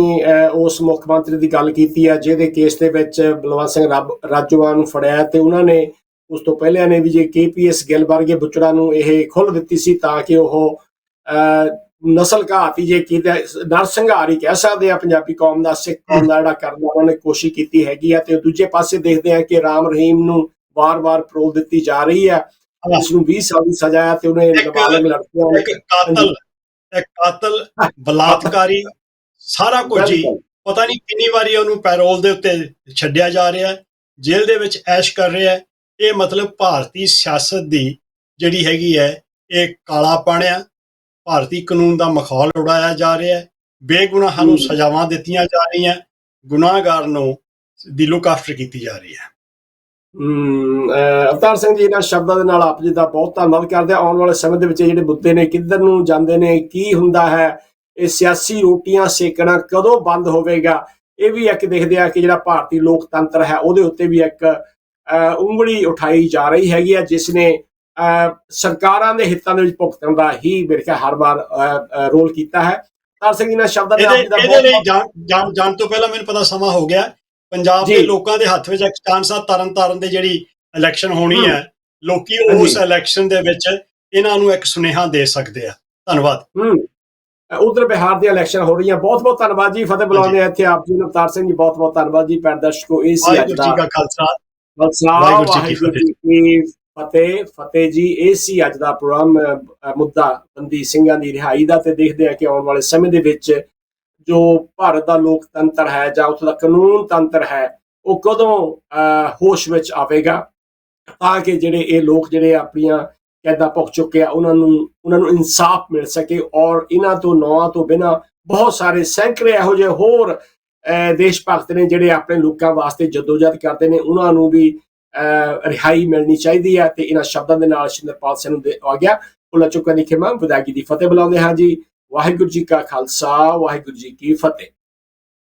ਉਸ ਮੁੱਖ ਮੰਤਰੀ ਦੀ ਗੱਲ ਕੀਤੀ ਹੈ ਜਿਹਦੇ ਕੇਸ ਦੇ ਵਿੱਚ ਬਲਵੰਤ ਸਿੰਘ ਰੱਬ ਰਾਜੋਆ ਨੂੰ ਫੜਿਆ ਤੇ ਉਹਨਾਂ ਨੇ ਉਸ ਤੋਂ ਪਹਿਲਾਂ ਨੇ ਵੀ ਜੇ ਕੇਪੀਐਸ ਗਿੱਲ ਵਰਗੇ ਬੁੱਚੜਾ ਨੂੰ ਇਹ ਖੁੱਲ੍ਹ ਦਿੱਤੀ ਸੀ ਤਾਂ ਕਿ ਉਹ ਨਸਲ ਘਾਤੀ ਜੇ ਕੀਤਾ ਨਰਸੰਘਾਰ ਹੀ ਕਹਿ ਸਕਦੇ ਆ ਪੰਜਾਬੀ ਕੌਮ ਦਾ ਸਿੱਖ ਕੌਮ ਦਾ ਜਿਹੜਾ ਕਰਨਾ ਉਹਨਾਂ ਨੇ ਕੋਸ਼ਿਸ਼ ਕੀਤੀ ਹੈਗੀ ਆ ਤੇ ਦੂਜੇ ਪਾਸੇ ਦੇਖਦੇ ਆ ਕਿ ਰਾਮ ਰਹੀਮ ਨੂੰ ਵਾਰ-ਵਾਰ ਪਰੋਲ ਦਿੱਤੀ ਜਾ ਰਹੀ ਹੈ। ਉਸ ਨੂੰ 20 ਸਾਲ ਦੀ ਸਜ਼ਾ ਹੈ ਤੇ ਉਹਨੇ ਨਾਬਾਲਗ ਲੜਕੀਆਂ ਇੱਕ ਕਾਤਲ ਇੱਕ ਕਾਤਲ ਬਲਾਤਕਾਰੀ ਸਾਰਾ ਕੁਝ ਹੀ। ਪਤਾ ਨਹੀਂ ਕਿੰਨੀ ਵਾਰੀ ਉਹਨੂੰ ਪੈਰੋਲ ਦੇ ਉੱਤੇ ਛੱਡਿਆ ਜਾ ਰਿਹਾ ਹੈ ਜੇਲ੍ਹ ਦੇ ਵਿੱਚ ਐਸ਼ ਕਰ ਰਿਹਾ ਹੈ। ਇਹ ਮਤਲਬ ਭਾਰਤੀ ਸਿਆਸਤ ਦੀ ਜਿਹੜੀ ਹੈਗੀ ਹੈ ਇਹ ਕਾਲਾ ਪਾਣਿਆ ਭਾਰਤੀ ਕਾਨੂੰਨ ਦਾ ਮਖੌਲ ਉਡਾਇਆ ਜਾ ਰਿਹਾ ਹੈ। ਬੇਗੁਨਾਹਾਂ ਨੂੰ। ਸਜ਼ਾਵਾਂ ਦਿੱਤੀਆਂ ਜਾ ਰਹੀਆਂ ਗੁਨਾਹਗਾਰ ਨੂੰ ਦੀ ਲੁੱਕ ਆਫਟਰ ਕੀਤੀ ਜਾ ਰਹੀ ਹੈ। ਅਵਤਾਰ ਸਿੰਘ ਜੀ ਇਹਨਾਂ ਸ਼ਬਦਾਂ ਦੇ ਨਾਲ ਆਪ ਜੀ ਦਾ ਬਹੁਤ ਧੰਨਵਾਦ ਕਰਦੇ ਹਾਂ। ਆਉਣ ਵਾਲੇ ਸਮੇਂ ਦੇ ਵਿੱਚ ਇਹ ਜਿਹੜੇ ਮੁੱਦੇ ਨੇ ਕਿੱਧਰ ਨੂੰ ਜਾਂਦੇ ਨੇ ਕੀ ਹੁੰਦਾ ਹੈ ਇਹ ਸਿਆਸੀ ਰੋਟੀਆਂ ਸੇਕਣਾ ਕਦੋਂ ਬੰਦ ਹੋਵੇਗਾ? ਇਹ ਵੀ ਇੱਕ ਦੇਖਦੇ ਆ ਕਿ ਜਿਹੜਾ ਭਾਰਤੀ ਲੋਕਤੰਤਰ ਹੈ ਉਹਦੇ ਉੱਤੇ ਵੀ ਇੱਕ ਉਂਗਲੀ ਉਠਾਈ ਜਾ ਰਹੀ ਹੈਗੀ ਆ ਜਿਸ ਨੇ ਸਰਕਾਰਾਂ ਦੇ ਹਿੱਤਾਂ ਦੇ ਵਿੱਚ ਭੁਗਤਣ ਦਾ ਹੀ ਮੇਰੇ ਖਿਆਲ ਹਰ ਵਾਰ ਰੋਲ ਕੀਤਾ ਹੈ। ਅਵਤਾਰ ਸਿੰਘ ਇਹਨਾਂ ਸ਼ਬਦਾਂ ਦੇ ਆਪ ਦਾ ਇਹਦੇ ਲਈ ਜਾਣ ਜਾਣ ਤੋਂ ਪਹਿਲਾਂ ਮੈਨੂੰ ਪਤਾ ਸਮਾਂ ਹੋ ਗਿਆ। ਪੰਜਾਬ ਦੇ। ਲੋਕਾਂ ਦੇ ਹੱਥ ਵਿੱਚ ਇੱਕ ਚਾਂਸ ਆ ਤਰਨ ਤਾਰਨ ਦੇ ਜਿਹੜੀ ਇਲੈਕਸ਼ਨ ਹੋਣੀ। ਹੈ। ਲੋਕੀ। ਉਸ ਇਲੈਕਸ਼ਨ ਦੇ ਵਿੱਚ ਇਹਨਾਂ ਨੂੰ ਇੱਕ ਸੁਨੇਹਾ ਦੇ ਸਕਦੇ ਆ। ਧੰਨਵਾਦ। ਹੂੰ। ਉਧਰ ਬਿਹਾਰ ਦੀ ਇਲੈਕਸ਼ਨ ਹੋ ਰਹੀਆਂ। ਬਹੁਤ ਬਹੁਤ ਧੰਨਵਾਦ ਜੀ। ਫਤਿਹ ਬੁਲਾਉਂਦੇ ਆ ਇੱਥੇ ਆਪ ਜੀ ਨੂੰ। ਅਵਤਾਰ ਸਿੰਘ ਜੀ ਬਹੁਤ ਬਹੁਤ ਧੰਨਵਾਦ ਜੀ। ਪੈਰ ਦਰਸ਼ਕੋ ਇਹ ਸੀ ਅੱਜ ਦਾ ਜੀ ਖਾਲਸਾ। ਖਾਲਸਾ ਵਾਹਿਗੁਰੂ ਜੀ ਕੀ ਫਤਿਹ। ਫਤਿਹ ਜੀ ਇਹ ਸੀ ਅੱਜ ਦਾ ਪ੍ਰੋਗਰਾਮ ਮੁੱਦਾ ਬੰਦੀ ਸਿੰਘਾਂ ਦੀ ਰਿਹਾਈ ਦਾ ਤੇ ਦੇਖਦੇ ਆ ਕਿ ਆਉਣ ਵਾਲੇ ਸਮੇਂ ਦੇ ਵਿੱਚ ਜੋ ਭਾਰਤ ਦਾ ਲੋਕਤੰਤਰ ਹੈ ਜਾਂ ਉੱਥੇ ਦਾ ਕਾਨੂੰਨ ਤੰਤਰ ਹੈ ਉਹ ਕਦੋਂ ਹੋਸ਼ ਵਿੱਚ ਆਵੇਗਾ? ਤਾਂ ਕਿ ਜਿਹੜੇ ਇਹ ਲੋਕ ਜਿਹੜੇ ਆਪਣੀਆਂ ਕੈਦਾਂ ਭੁਗਤ ਚੁੱਕੇ ਆ ਉਹਨਾਂ ਨੂੰ ਉਹਨਾਂ ਨੂੰ ਇਨਸਾਫ ਮਿਲ ਸਕੇ ਔਰ ਇਹਨਾਂ ਤੋਂ ਨੌਆਂ ਤੋਂ ਬਿਨਾ ਬਹੁਤ ਸਾਰੇ ਸੈਂਕੜੇ ਇਹੋ ਜਿਹੇ ਹੋਰ ਦੇਸ਼ ਭਗਤ ਨੇ ਜਿਹੜੇ ਆਪਣੇ ਲੋਕਾਂ ਵਾਸਤੇ ਜਦੋਜਹਿਦ ਕਰਦੇ ਨੇ, ਉਹਨਾਂ ਨੂੰ ਵੀ, ਅਹ, ਰਿਹਾਈ ਮਿਲਣੀ ਚਾਹੀਦੀ ਹੈ ਤੇ ਇਹਨਾਂ ਸ਼ਬਦਾਂ ਦੇ ਨਾਲ ਸ਼ਿੰਦਰਪਾਲ ਸਿੰਘ ਨੂੰ ਦੇ ਆ ਗਿਆ। ਭੁੱਲਾ ਚੁੱਕਾ ਦੀ ਖਿਮਾ, ਵਿਦਾਇਗੀ ਦੀ ਫਤਿਹ ਬੁਲਾਉਂਦੇ ਹਾਂ ਜੀ। ਵਾਹਿਗੁਰੂ ਜੀ ਕਾ ਖਾਲਸਾ, ਵਾਹਿਗੁਰੂ ਜੀ ਕੀ ਫਤਿਹ।